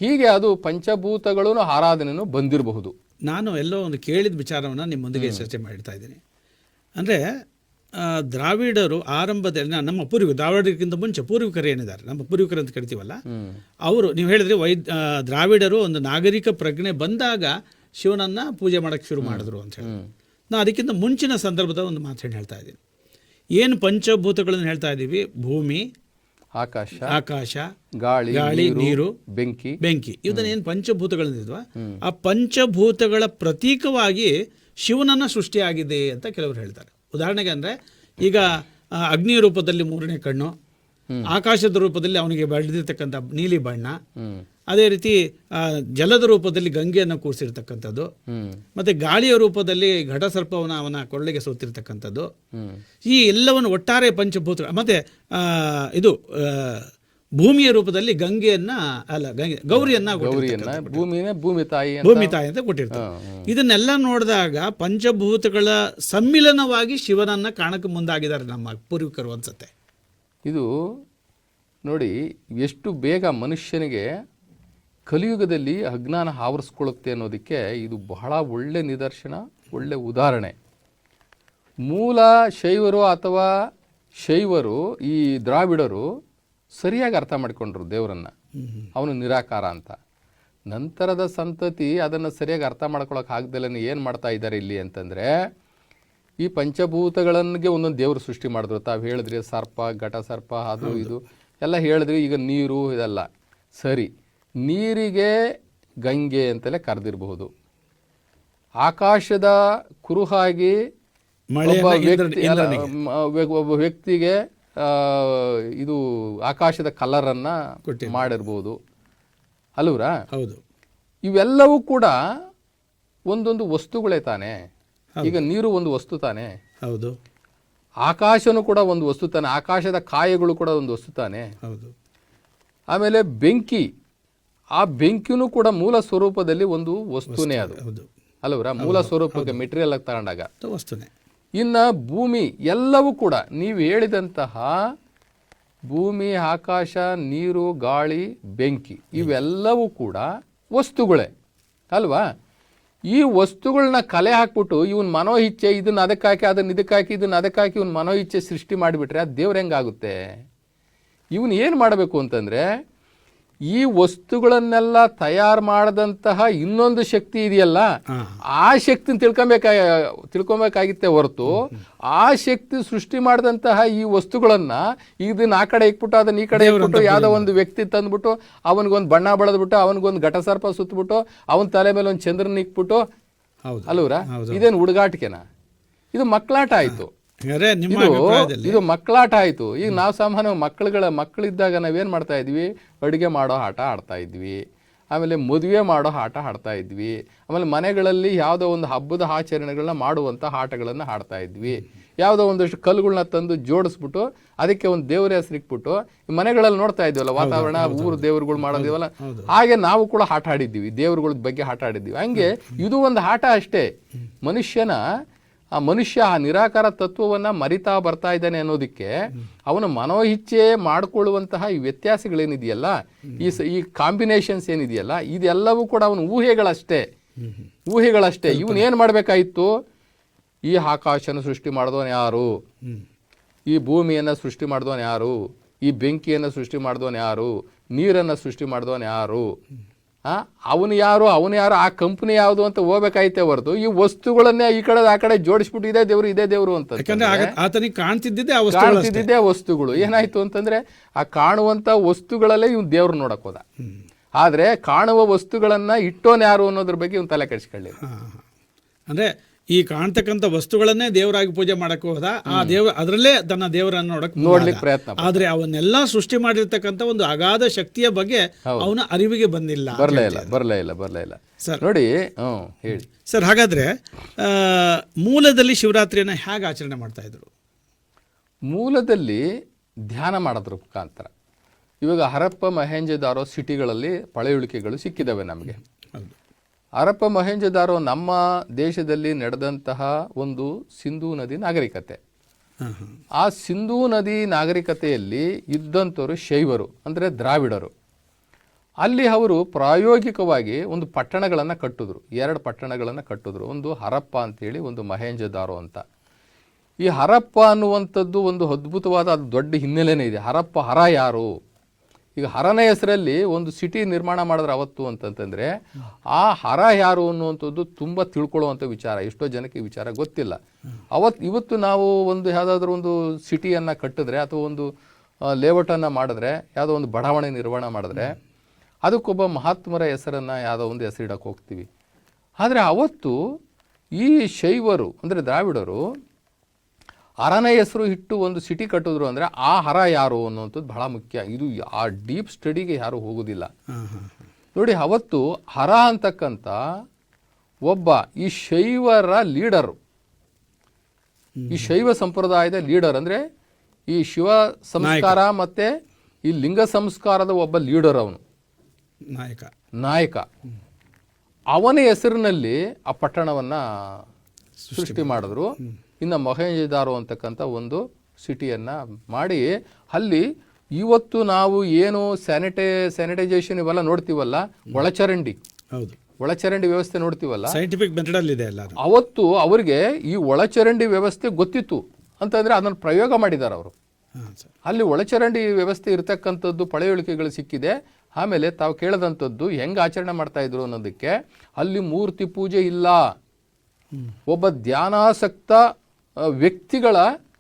ಹೀಗೆ ಅದು ಪಂಚಭೂತಗಳು ಆರಾಧನೆಯೂ ಬಂದಿರಬಹುದು. ನಾನು ಎಲ್ಲೋ ಒಂದು ಕೇಳಿದ ವಿಚಾರವನ್ನು ನಿಮ್ಮೊಂದಿಗೆ ಚರ್ಚೆ ಮಾಡ್ತಾ ಇದ್ದೀನಿ. ಅಂದರೆ ದ್ರಾವಿಡರು ಆರಂಭದಲ್ಲಿ ನಮ್ಮ ಪೂರ್ವಿಕರು ದ್ರಾವಿಡರಿಗಿಂತ ಮುಂಚೆ ಪೂರ್ವಿಕರು ಏನಿದ್ದಾರೆ? ನಮ್ಮ ಪೂರ್ವಿಕರು ಅಂತ ಕರಿತೀವಲ್ಲ? ಅವರು ನೀವು ಹೇಳಿದ್ರೆ ವೈ ದ್ರಾವಿಡರು ಒಂದು ನಾಗರಿಕ ಪ್ರಜ್ಞೆ ಬಂದಾಗ ಶಿವನನ್ನ ಪೂಜೆ ಮಾಡಕ್ಕೆ ಶುರು ಮಾಡಿದ್ರು ಅಂತ ಹೇಳಿ. ನಾನು ಅದಕ್ಕಿಂತ ಮುಂಚಿನ ಸಂದರ್ಭದ ಒಂದು ಮಾತನ್ನು ಹೇಳ್ತಾ ಇದ್ದೀನಿ. ಏನು ಪಂಚಭೂತಗಳನ್ನು ಹೇಳ್ತಾ ಇದ್ದೀವಿ? ಭೂಮಿ ಆಕಾಶ ಆಕಾಶ ಗಾಳಿ ಗಾಳಿ ನೀರು ಬೆಂಕಿ. ಬೆಂಕಿ. ಇದನ್ನ ಏನು ಪಂಚಭೂತಗಳಿಂದಿದ್ವಾ ಆ ಪಂಚಭೂತಗಳ ಪ್ರತೀಕವಾಗಿ ಶಿವನನ್ನ ಸೃಷ್ಟಿಯಾಗಿದೆ ಅಂತ ಕೆಲವರು ಹೇಳ್ತಾರೆ. ಉದಾಹರಣೆಗೆ ಅಂದ್ರೆ ಈಗ ಅಗ್ನಿ ಅಗ್ನಿಯ ರೂಪದಲ್ಲಿ ಮೂರನೇ ಕಣ್ಣು ಆಕಾಶದ ರೂಪದಲ್ಲಿ ಅವನಿಗೆ ಬೆಳೆದಿರ್ತಕ್ಕಂಥ ನೀಲಿ ಬಣ್ಣ ಅದೇ ರೀತಿ ಜಲದ ರೂಪದಲ್ಲಿ ಗಂಗೆಯನ್ನು ಕೂರಿಸಿರ್ತಕ್ಕಂಥದ್ದು ಮತ್ತೆ ಗಾಳಿಯ ರೂಪದಲ್ಲಿ ಘಟಸರ್ಪವನ್ನ ಅವನ ಕೊಳ್ಳೆಗೆ ಸೋತಿರ್ತಕ್ಕಂಥದ್ದು ಈ ಎಲ್ಲವನ್ನು ಒಟ್ಟಾರೆ ಪಂಚಭೂತ ಮತ್ತೆ ಆ, ಇದು ಭೂಮಿಯ ರೂಪದಲ್ಲಿ ಗಂಗೆಯನ್ನ ಅಲ್ಲ ಗಂಗೆ ಗೌರಿಯನ್ನ ಭೂಮಿ ತಾಯಿ ಅಂತ ಕೊಟ್ಟಿರ್ತಾರೆ. ಇದನ್ನೆಲ್ಲ ನೋಡಿದಾಗ ಪಂಚಭೂತಗಳ ಸಮ್ಮಿಲನವಾಗಿ ಶಿವನನ್ನ ಕಾಣಕ್ಕೆ ಮುಂದಾಗಿದ್ದಾರೆ ನಮ್ಮ ಪೂರ್ವಿಕರು ಅನ್ಸುತ್ತೆ. ಇದು ನೋಡಿ ಎಷ್ಟು ಬೇಗ ಮನುಷ್ಯನಿಗೆ ಕಲಿಯುಗದಲ್ಲಿ ಅಜ್ಞಾನ ಆವರಿಸ್ಕೊಳ್ಳುತ್ತೆ ಅನ್ನೋದಕ್ಕೆ ಇದು ಬಹಳ ಒಳ್ಳೆ ನಿದರ್ಶನ ಒಳ್ಳೆ ಉದಾಹರಣೆ. ಮೂಲ ಶೈವರು ಅಥವಾ ಶೈವರು ಈ ದ್ರಾವಿಡರು ಸರಿಯಾಗಿ ಅರ್ಥ ಮಾಡಿಕೊಂಡ್ರು ದೇವರನ್ನ. ಅವನು ನಿರಾಕಾರ ಅಂತ. ನಂತರದ ಸಂತತಿ ಅದನ್ನು ಸರಿಯಾಗಿ ಅರ್ಥ ಮಾಡ್ಕೊಳಕ್ಕೆ ಆಗ್ದಲೇ ಏನು ಮಾಡ್ತಾ ಇದ್ದಾರೆ ಇಲ್ಲಿ ಅಂತಂದರೆ ಈ ಪಂಚಭೂತಗಳಿಗೆ ಒಂದೊಂದು ದೇವರು ಸೃಷ್ಟಿ ಮಾಡಿದ್ರು. ತಾವು ಹೇಳಿದ್ರಿ ಸರ್ಪ ಘಟ ಸರ್ಪ ಅದು ಇದು ಎಲ್ಲ ಹೇಳಿದ್ರಿ. ಈಗ ನೀರು ಇದೆಲ್ಲ. ಸರಿ. ನೀರಿಗೆ ಗಂಗೆ ಅಂತಲೇ ಕರೆದಿರಬಹುದು. ಆಕಾಶದ ಕುರುಹಾಗಿ ಒಬ್ಬ ವ್ಯಕ್ತಿ ಒಬ್ಬ ವ್ಯಕ್ತಿಗೆ ಇದು ಆಕಾಶದ ಕಲರನ್ನು ಮಾಡಿರ್ಬೋದು. ಅಲ್ವರಾ ಹೌದು. ಇವೆಲ್ಲವೂ ಕೂಡ ಒಂದೊಂದು ವಸ್ತುಗಳೇ ತಾನೆ. ಈಗ ನೀರು ಒಂದು ವಸ್ತು ತಾನೇ. ಹೌದು. ಆಕಾಶನೂ ಕೂಡ ಒಂದು ವಸ್ತು ತಾನೆ. ಆಕಾಶದ ಕಾಯಗಳು ಕೂಡ ಒಂದು ವಸ್ತು ತಾನೆ. ಹೌದು. ಆಮೇಲೆ ಬೆಂಕಿ. ಆ ಬೆಂಕಿನೂ ಕೂಡ ಮೂಲ ಸ್ವರೂಪದಲ್ಲಿ ಒಂದು ವಸ್ತುನೇ ಅದು. ಅಲ್ವರ ಮೂಲ ಸ್ವರೂಪಕ್ಕೆ ಮೆಟೀರಿಯಲ್ ಆಗಿ ತಗೊಂಡಾಗ. ವಸ್ತುನೇ. ಇನ್ನ ಭೂಮಿ ಎಲ್ಲವೂ ಕೂಡ ನೀವು ಹೇಳಿದಂತಹ ಭೂಮಿ ಆಕಾಶ ನೀರು ಗಾಳಿ ಬೆಂಕಿ ಇವೆಲ್ಲವೂ ಕೂಡ ವಸ್ತುಗಳೇ. ಅಲ್ವಾ? ಈ ವಸ್ತುಗಳನ್ನ ಕಲೆ ಹಾಕ್ಬಿಟ್ಟು ಇವನ್ ಮನೋ ಇಚ್ಛೆ ಇದನ್ನ ಅದಕ್ಕೆ ಹಾಕಿ ಅದನ್ನ ಇದಕ್ಕೆ ಹಾಕಿ ಇದನ್ನ ಅದಕ್ಕೆ ಹಾಕಿ ಇವನ್ ಮನೋ ಇಚ್ಛೆ ಸೃಷ್ಟಿ ಮಾಡಿಬಿಟ್ರೆ ಅದು ದೇವ್ರ ಹೆಂಗಾಗುತ್ತೆ? ಇವನು ಏನು ಮಾಡಬೇಕು ಅಂತಂದ್ರೆ ಈ ವಸ್ತುಗಳನ್ನೆಲ್ಲ ತಯಾರು ಮಾಡದಂತಹ ಇನ್ನೊಂದು ಶಕ್ತಿ ಇದೆಯಲ್ಲ ಆ ಶಕ್ತಿನ ತಿಳ್ಕೊಬೇಕ ತಿಳ್ಕೊಬೇಕಾಗಿತ್ತೆ ಹೊರತು ಆ ಶಕ್ತಿ ಸೃಷ್ಟಿ ಮಾಡಿದಂತಹ ಈ ವಸ್ತುಗಳನ್ನ ಇದನ್ನ ಆ ಕಡೆ ಇಕ್ಬಿಟ್ಟು ಅದನ್ನ ಈ ಕಡೆ ಇಕ್ಬಿಟ್ಟು ಯಾವ್ದೋ ಒಂದು ವ್ಯಕ್ತಿ ತಂದ್ಬಿಟ್ಟು ಅವನಿಗೊಂದು ಬಣ್ಣ ಬಳದ್ಬಿಟ್ಟು ಅವನಿಗೊಂದು ಘಟಸರ್ಪ ಸುತ್ತಬಿಟ್ಟು ಅವನ ತಲೆ ಮೇಲೆ ಒಂದು ಚಂದ್ರನ ಇಕ್ಬಿಟ್ಟು ಅಲ್ವರ ಇದೇನು ಹುಡುಗಾಟಿಕೆನಾ? ಇದು ಮಕ್ಕಳಾಟ ಆಯ್ತು. ಇದು ಇದು ಮಕ್ಕಳಾಟ ಆಯ್ತು. ಈಗ ನಾವು ಸಾಮಾನ್ಯ ಮಕ್ಕಳುಗಳ ಮಕ್ಕಳಿದ್ದಾಗ ನಾವೇನ್ ಮಾಡ್ತಾ ಇದ್ವಿ? ಅಡುಗೆ ಮಾಡೋ ಆಟ ಆಡ್ತಾ ಇದ್ವಿ. ಆಮೇಲೆ ಮದುವೆ ಮಾಡೋ ಆಟ ಆಡ್ತಾ ಇದ್ವಿ. ಆಮೇಲೆ ಮನೆಗಳಲ್ಲಿ ಯಾವುದೋ ಒಂದು ಹಬ್ಬದ ಆಚರಣೆಗಳನ್ನ ಮಾಡುವಂಥ ಆಟಗಳನ್ನು ಆಡ್ತಾ ಇದ್ವಿ. ಯಾವುದೋ ಒಂದಷ್ಟು ಕಲ್ಲುಗಳನ್ನ ತಂದು ಜೋಡಿಸ್ಬಿಟ್ಟು ಅದಕ್ಕೆ ಒಂದು ದೇವರ ಹೆಸರು ಇಟ್ಬಿಟ್ಟು ಮನೆಗಳಲ್ಲಿ ನೋಡ್ತಾ ಇದ್ವಲ್ಲ ವಾತಾವರಣ ಊರು ದೇವರುಗಳು ಮಾಡೋದಿವಲ್ಲ. ಹಾಗೆ ನಾವು ಕೂಡ ಆಟ ಆಡಿದ್ದೀವಿ ದೇವರುಗಳ ಬಗ್ಗೆ ಆಟ ಆಡಿದ್ದೀವಿ ಹಂಗೆ ಇದು ಒಂದು ಆಟ ಅಷ್ಟೇ. ಮನುಷ್ಯನ ಆ ಮನುಷ್ಯ ಆ ನಿರಾಕಾರ ತತ್ವವನ್ನು ಮರಿತಾ ಬರ್ತಾ ಇದ್ದಾನೆ ಅನ್ನೋದಕ್ಕೆ ಅವನ ಮನೋಹಿಚ್ಛೆ ಮಾಡಿಕೊಳ್ಳುವಂತಹ ಈ ವ್ಯತ್ಯಾಸಗಳೇನಿದೆಯಲ್ಲ ಈ ಸ- ಈ ಕಾಂಬಿನೇಷನ್ಸ್ ಏನಿದೆಯಲ್ಲ ಇದೆಲ್ಲವೂ ಕೂಡ ಅವನ ಊಹೆಗಳಷ್ಟೇ. ಊಹೆಗಳಷ್ಟೇ. ಇವನು ಏನು ಮಾಡಬೇಕಾಗಿತ್ತು? ಈ ಆಕಾಶನ ಸೃಷ್ಟಿ ಮಾಡಿದವನು ಯಾರು? ಈ ಭೂಮಿಯನ್ನು ಸೃಷ್ಟಿ ಮಾಡಿದವನು ಯಾರು? ಈ ಬೆಂಕಿಯನ್ನು ಸೃಷ್ಟಿ ಮಾಡಿದವನು ಯಾರು? ನೀರನ್ನು ಸೃಷ್ಟಿ ಮಾಡಿದವನು ಯಾರು? ಅವನು ಯಾರು ಅವನು ಯಾರು ಆ ಕಂಪನಿ ಯಾವುದು ಅಂತ ಹೋಗ್ಬೇಕಾಯ್ತೆ ಹೊರತು ಈ ವಸ್ತುಗಳನ್ನೇ ಈ ಕಡೆ ಆ ಕಡೆ ಜೋಡಿಸ್ಬಿಟ್ಟು ಇದೇ ದೇವರು ಇದೇ ದೇವರು ಅಂತ ಆತನಿಗೆ ಕಾಣ್ತಿದ್ದಿದ್ದೆ ವಸ್ತುಗಳು ಕಾಣ್ತಿದ್ದಿದ್ದೇ ವಸ್ತುಗಳು. ಏನಾಯ್ತು ಅಂತಂದ್ರೆ ಆ ಕಾಣುವಂತ ವಸ್ತುಗಳಲ್ಲೇ ಇವ್ನು ದೇವ್ರು ನೋಡಕ್ ಹೋದ. ಆದ್ರೆ ಕಾಣುವ ವಸ್ತುಗಳನ್ನ ಇಟ್ಟೋನ್ ಯಾರು ಅನ್ನೋದ್ರ ಬಗ್ಗೆ ಇವ್ನು ತಲೆ ಕೆಡಿಸ್ಕೊಳ್ಳಿ. ಅಂದ್ರೆ ಈ ಕಾಣ್ತಕ್ಕಂಥ ವಸ್ತುಗಳನ್ನೇ ದೇವರಾಗಿ ಪೂಜೆ ಮಾಡಕ್ಕೆ ಹೋದ ಆ ದೇವ ಅದರಲ್ಲೇ ತನ್ನ ದೇವರನ್ನು ನೋಡಕ್. ನೋಡ್ಲಿಕ್ಕೆ ಪ್ರಯತ್ನ ಆದ್ರೆ ಅವನ್ನೆಲ್ಲ ಸೃಷ್ಟಿ ಮಾಡಿರ್ತಕ್ಕಂಥ ಒಂದು ಅಗಾಧ ಶಕ್ತಿಯ ಬಗ್ಗೆ ಅವನ ಅರಿವಿಗೆ ಬಂದಿಲ್ಲ ಬರ್ಲೇ ಇಲ್ಲ ಬರ್ಲೇ ಇಲ್ಲ ಬರಲೇ ಇಲ್ಲ. ಸರ್. ನೋಡಿ ಹೇಳಿ. ಸರ್ ಹಾಗಾದ್ರೆ ಆ, ಮೂಲದಲ್ಲಿ ಶಿವರಾತ್ರಿಯನ್ನು ಹೇಗೆ ಆಚರಣೆ ಮಾಡ್ತಾ ಇದ್ರು? ಮೂಲದಲ್ಲಿ ಧ್ಯಾನ ಮಾಡೋದ್ರ ಮುಖಾಂತರ. ಇವಾಗ ಹರಪ್ಪ ಮಹೇಂಜದಾರೋ ಸಿಟಿಗಳಲ್ಲಿ ಪಳೆಯುಳಿಕೆಗಳು ಸಿಕ್ಕಿದ್ದಾವೆ ನಮಗೆ. ಹರಪ್ಪ ಮಹೇಂಜದಾರೋ ನಮ್ಮ ದೇಶದಲ್ಲಿ ನಡೆದಂತಹ ಒಂದು ಸಿಂಧೂ ನದಿ ನಾಗರಿಕತೆ. ಆ ಸಿಂಧೂ ನದಿ ನಾಗರಿಕತೆಯಲ್ಲಿ ಇದ್ದಂಥವರು ಶೈವರು ಅಂದರೆ ದ್ರಾವಿಡರು. ಅಲ್ಲಿ ಅವರು ಪ್ರಾಯೋಗಿಕವಾಗಿ ಒಂದು ಪಟ್ಟಣಗಳನ್ನು ಕಟ್ಟಿದ್ರು ಎರಡು ಪಟ್ಟಣಗಳನ್ನು ಕಟ್ಟಿದ್ರು ಒಂದು ಹರಪ್ಪ ಅಂತೇಳಿ ಒಂದು ಮಹೇಂಜದಾರೋ ಅಂತ. ಈ ಹರಪ್ಪ ಅನ್ನುವಂಥದ್ದು ಒಂದು ಅದ್ಭುತವಾದ ಅದು ದೊಡ್ಡ ಹಿನ್ನೆಲೆನೇ ಇದೆ. ಹರಪ್ಪ ಹರ ಯಾರು? ಈಗ ಹರನ ಹೆಸರಲ್ಲಿ ಒಂದು ಸಿಟಿ ನಿರ್ಮಾಣ ಮಾಡಿದ್ರೆ ಅವತ್ತು ಅಂತಂತಂದರೆ, ಆ ಹರ ಯಾರು ಅನ್ನುವಂಥದ್ದು ತುಂಬ ತಿಳ್ಕೊಳ್ಳುವಂಥ ವಿಚಾರ, ಎಷ್ಟೋ ಜನಕ್ಕೆ ವಿಚಾರ ಗೊತ್ತಿಲ್ಲ. ಅವತ್ತು ಇವತ್ತು ನಾವು ಒಂದು ಯಾವುದಾದ್ರೂ ಒಂದು ಸಿಟಿಯನ್ನು ಕಟ್ಟಿದ್ರೆ ಅಥವಾ ಒಂದು ಲೇಔಟನ್ನು ಮಾಡಿದ್ರೆ, ಯಾವುದೋ ಒಂದು ಬಡಾವಣೆ ನಿರ್ಮಾಣ ಮಾಡಿದ್ರೆ, ಅದಕ್ಕೊಬ್ಬ ಮಹಾತ್ಮರ ಹೆಸರನ್ನು ಯಾವುದೋ ಒಂದು ಹೆಸರಿಡಕ್ಕೆ ಹೋಗ್ತೀವಿ. ಆದರೆ ಅವತ್ತು ಈ ಶೈವರು, ಅಂದರೆ ದ್ರಾವಿಡರು ಹರನ ಹೆಸರು ಇಟ್ಟು ಒಂದು ಸಿಟಿ ಕಟ್ಟಿದ್ರು ಅಂದರೆ ಆ ಹರ ಯಾರು ಅನ್ನುವಂಥದ್ದು ಬಹಳ ಮುಖ್ಯ. ಇದು ಆ ಡೀಪ್ ಸ್ಟಡಿಗೆ ಯಾರು ಹೋಗೋದಿಲ್ಲ. ನೋಡಿ ಅವತ್ತು ಹರ ಅಂತಕ್ಕಂಥ ಒಬ್ಬ ಈ ಶೈವರ ಲೀಡರು ಈ ಶೈವ ಸಂಪ್ರದಾಯದ ಲೀಡರ್ ಅಂದರೆ ಈ ಶಿವ ಸಂಸ್ಕಾರ ಮತ್ತು ಈ ಲಿಂಗ ಸಂಸ್ಕಾರದ ಒಬ್ಬ ಲೀಡರ್ ಅವನು. ನಾಯಕ. ನಾಯಕ. ಅವನ ಹೆಸರಿನಲ್ಲಿ ಆ ಪಟ್ಟಣವನ್ನು ಸೃಷ್ಟಿ ಮಾಡಿದ್ರು. ಇನ್ನು ಮೊಹೆಂಜದಾರೋ ಅಂತಕ್ಕಂಥ ಒಂದು ಸಿಟಿಯನ್ನು ಮಾಡಿ ಅಲ್ಲಿ ಇವತ್ತು ನಾವು ಏನು ಸ್ಯಾನಿಟೈ ಸ್ಯಾನಿಟೈಸೇಷನ್ ಇವೆಲ್ಲ ನೋಡ್ತೀವಲ್ಲ ಒಳಚರಂಡಿ. ಹೌದು. ಒಳಚರಂಡಿ ವ್ಯವಸ್ಥೆ ನೋಡ್ತೀವಲ್ಲ? ಸೈಂಟಿಫಿಕ್ ಮೆಥಡಲ್ಲಿ ಇದೆ ಎಲ್ಲ ಅವತ್ತು ಅವರಿಗೆ ಈ ಒಳಚರಂಡಿ ವ್ಯವಸ್ಥೆ ಗೊತ್ತಿತ್ತು ಅಂತಂದರೆ ಅದನ್ನು ಪ್ರಯೋಗ ಮಾಡಿದ್ದಾರೆ ಅವರು. ಅಲ್ಲಿ ಒಳಚರಂಡಿ ವ್ಯವಸ್ಥೆ ಇರತಕ್ಕಂಥದ್ದು ಪಳೆಯುಳಿಕೆಗಳು ಸಿಕ್ಕಿದೆ. ಆಮೇಲೆ ತಾವು ಕೇಳದಂಥದ್ದು ಹೆಂಗೆ ಆಚರಣೆ ಮಾಡ್ತಾ ಇದ್ರು ಅನ್ನೋದಕ್ಕೆ ಅಲ್ಲಿ ಮೂರ್ತಿ ಪೂಜೆ ಇಲ್ಲ. ಒಬ್ಬ ಧ್ಯಾನಾಸಕ್ತ ವ್ಯಕ್ತಿಗಳ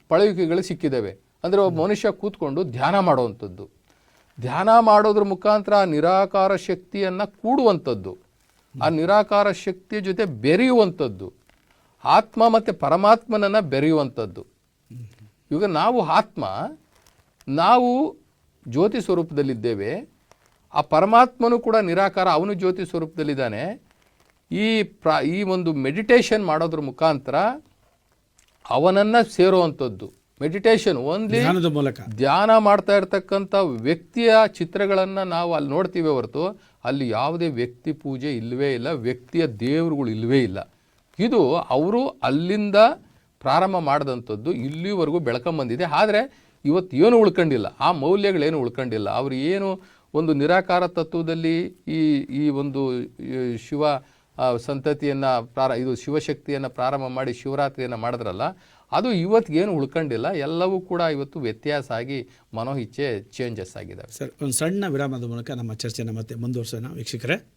ಪಳೆಯುಳಿಕೆಗಳು ಸಿಕ್ಕಿದ್ದಾವೆ ಅಂದರೆ ಒಬ್ಬ ಮನುಷ್ಯ ಕೂತ್ಕೊಂಡು ಧ್ಯಾನ ಮಾಡುವಂಥದ್ದು. ಧ್ಯಾನ ಮಾಡೋದ್ರ ಮುಖಾಂತರ ಆ ನಿರಾಕಾರ ಶಕ್ತಿಯನ್ನು ಕೂಡುವಂಥದ್ದು. ಆ ನಿರಾಕಾರ ಶಕ್ತಿಯ ಜೊತೆ ಬೆರೆಯುವಂಥದ್ದು. ಆತ್ಮ ಮತ್ತು ಪರಮಾತ್ಮನನ್ನು ಬೆರೆಯುವಂಥದ್ದು. ಇವಾಗ ನಾವು ಆತ್ಮ, ನಾವು ಜ್ಯೋತಿ ಸ್ವರೂಪದಲ್ಲಿದ್ದೇವೆ. ಆ ಪರಮಾತ್ಮನು ಕೂಡ ನಿರಾಕಾರ, ಅವನು ಜ್ಯೋತಿ ಸ್ವರೂಪದಲ್ಲಿದ್ದಾನೆ. ಈ ಪ್ರ, ಈ ಒಂದು ಮೆಡಿಟೇಷನ್ ಮಾಡೋದ್ರ ಮುಖಾಂತರ ಅವನನ್ನು ಸೇರುವಂಥದ್ದು. ಮೆಡಿಟೇಷನ್ ಓನ್ಲಿ ಮೂಲಕ. ಧ್ಯಾನ ಮಾಡ್ತಾ ಇರ್ತಕ್ಕಂಥ ವ್ಯಕ್ತಿಯ ಚಿತ್ರಗಳನ್ನು ನಾವು ಅಲ್ಲಿ ನೋಡ್ತೀವಿ ಹೊರತು ಅಲ್ಲಿ ಯಾವುದೇ ವ್ಯಕ್ತಿ ಪೂಜೆ ಇಲ್ಲವೇ ಇಲ್ಲ ವ್ಯಕ್ತಿಯ ದೇವರುಗಳು ಇಲ್ಲವೇ ಇಲ್ಲ. ಇದು ಅವರು ಅಲ್ಲಿಂದ ಪ್ರಾರಂಭ ಮಾಡಿದಂಥದ್ದು ಇಲ್ಲಿವರೆಗೂ ಬೆಳ್ಕೊಂಬಂದಿದೆ ಆದರೆ ಇವತ್ತು ಏನು ಉಳ್ಕೊಂಡಿಲ್ಲ ಆ ಮೌಲ್ಯಗಳೇನು ಉಳ್ಕೊಂಡಿಲ್ಲ. ಅವರು ಏನು ಒಂದು ನಿರಾಕಾರ ತತ್ವದಲ್ಲಿ ಈ ಈ ಒಂದು ಶಿವ ಸಂತತಿಯನ್ನು ಪ್ರಾರ, ಇದು ಶಿವಶಕ್ತಿಯನ್ನು ಪ್ರಾರಂಭ ಮಾಡಿ ಶಿವರಾತ್ರಿಯನ್ನು ಮಾಡಿದ್ರಲ್ಲ, ಅದು ಇವತ್ತಿಗೇನು ಉಳ್ಕೊಂಡಿಲ್ಲ. ಎಲ್ಲವೂ ಕೂಡ ಇವತ್ತು ವ್ಯತ್ಯಾಸ ಆಗಿ ಮನೋಹಿಚ್ಛೆ ಚೇಂಜಸ್ ಆಗಿದೆ ಸರ್, ಒಂದು ಸಣ್ಣ ವಿರಾಮದ ಮೂಲಕ ನಮ್ಮ ಚರ್ಚೆನ ಮತ್ತೆ ಮುಂದುವರ್ಸೋಣ. ವೀಕ್ಷಕರೇ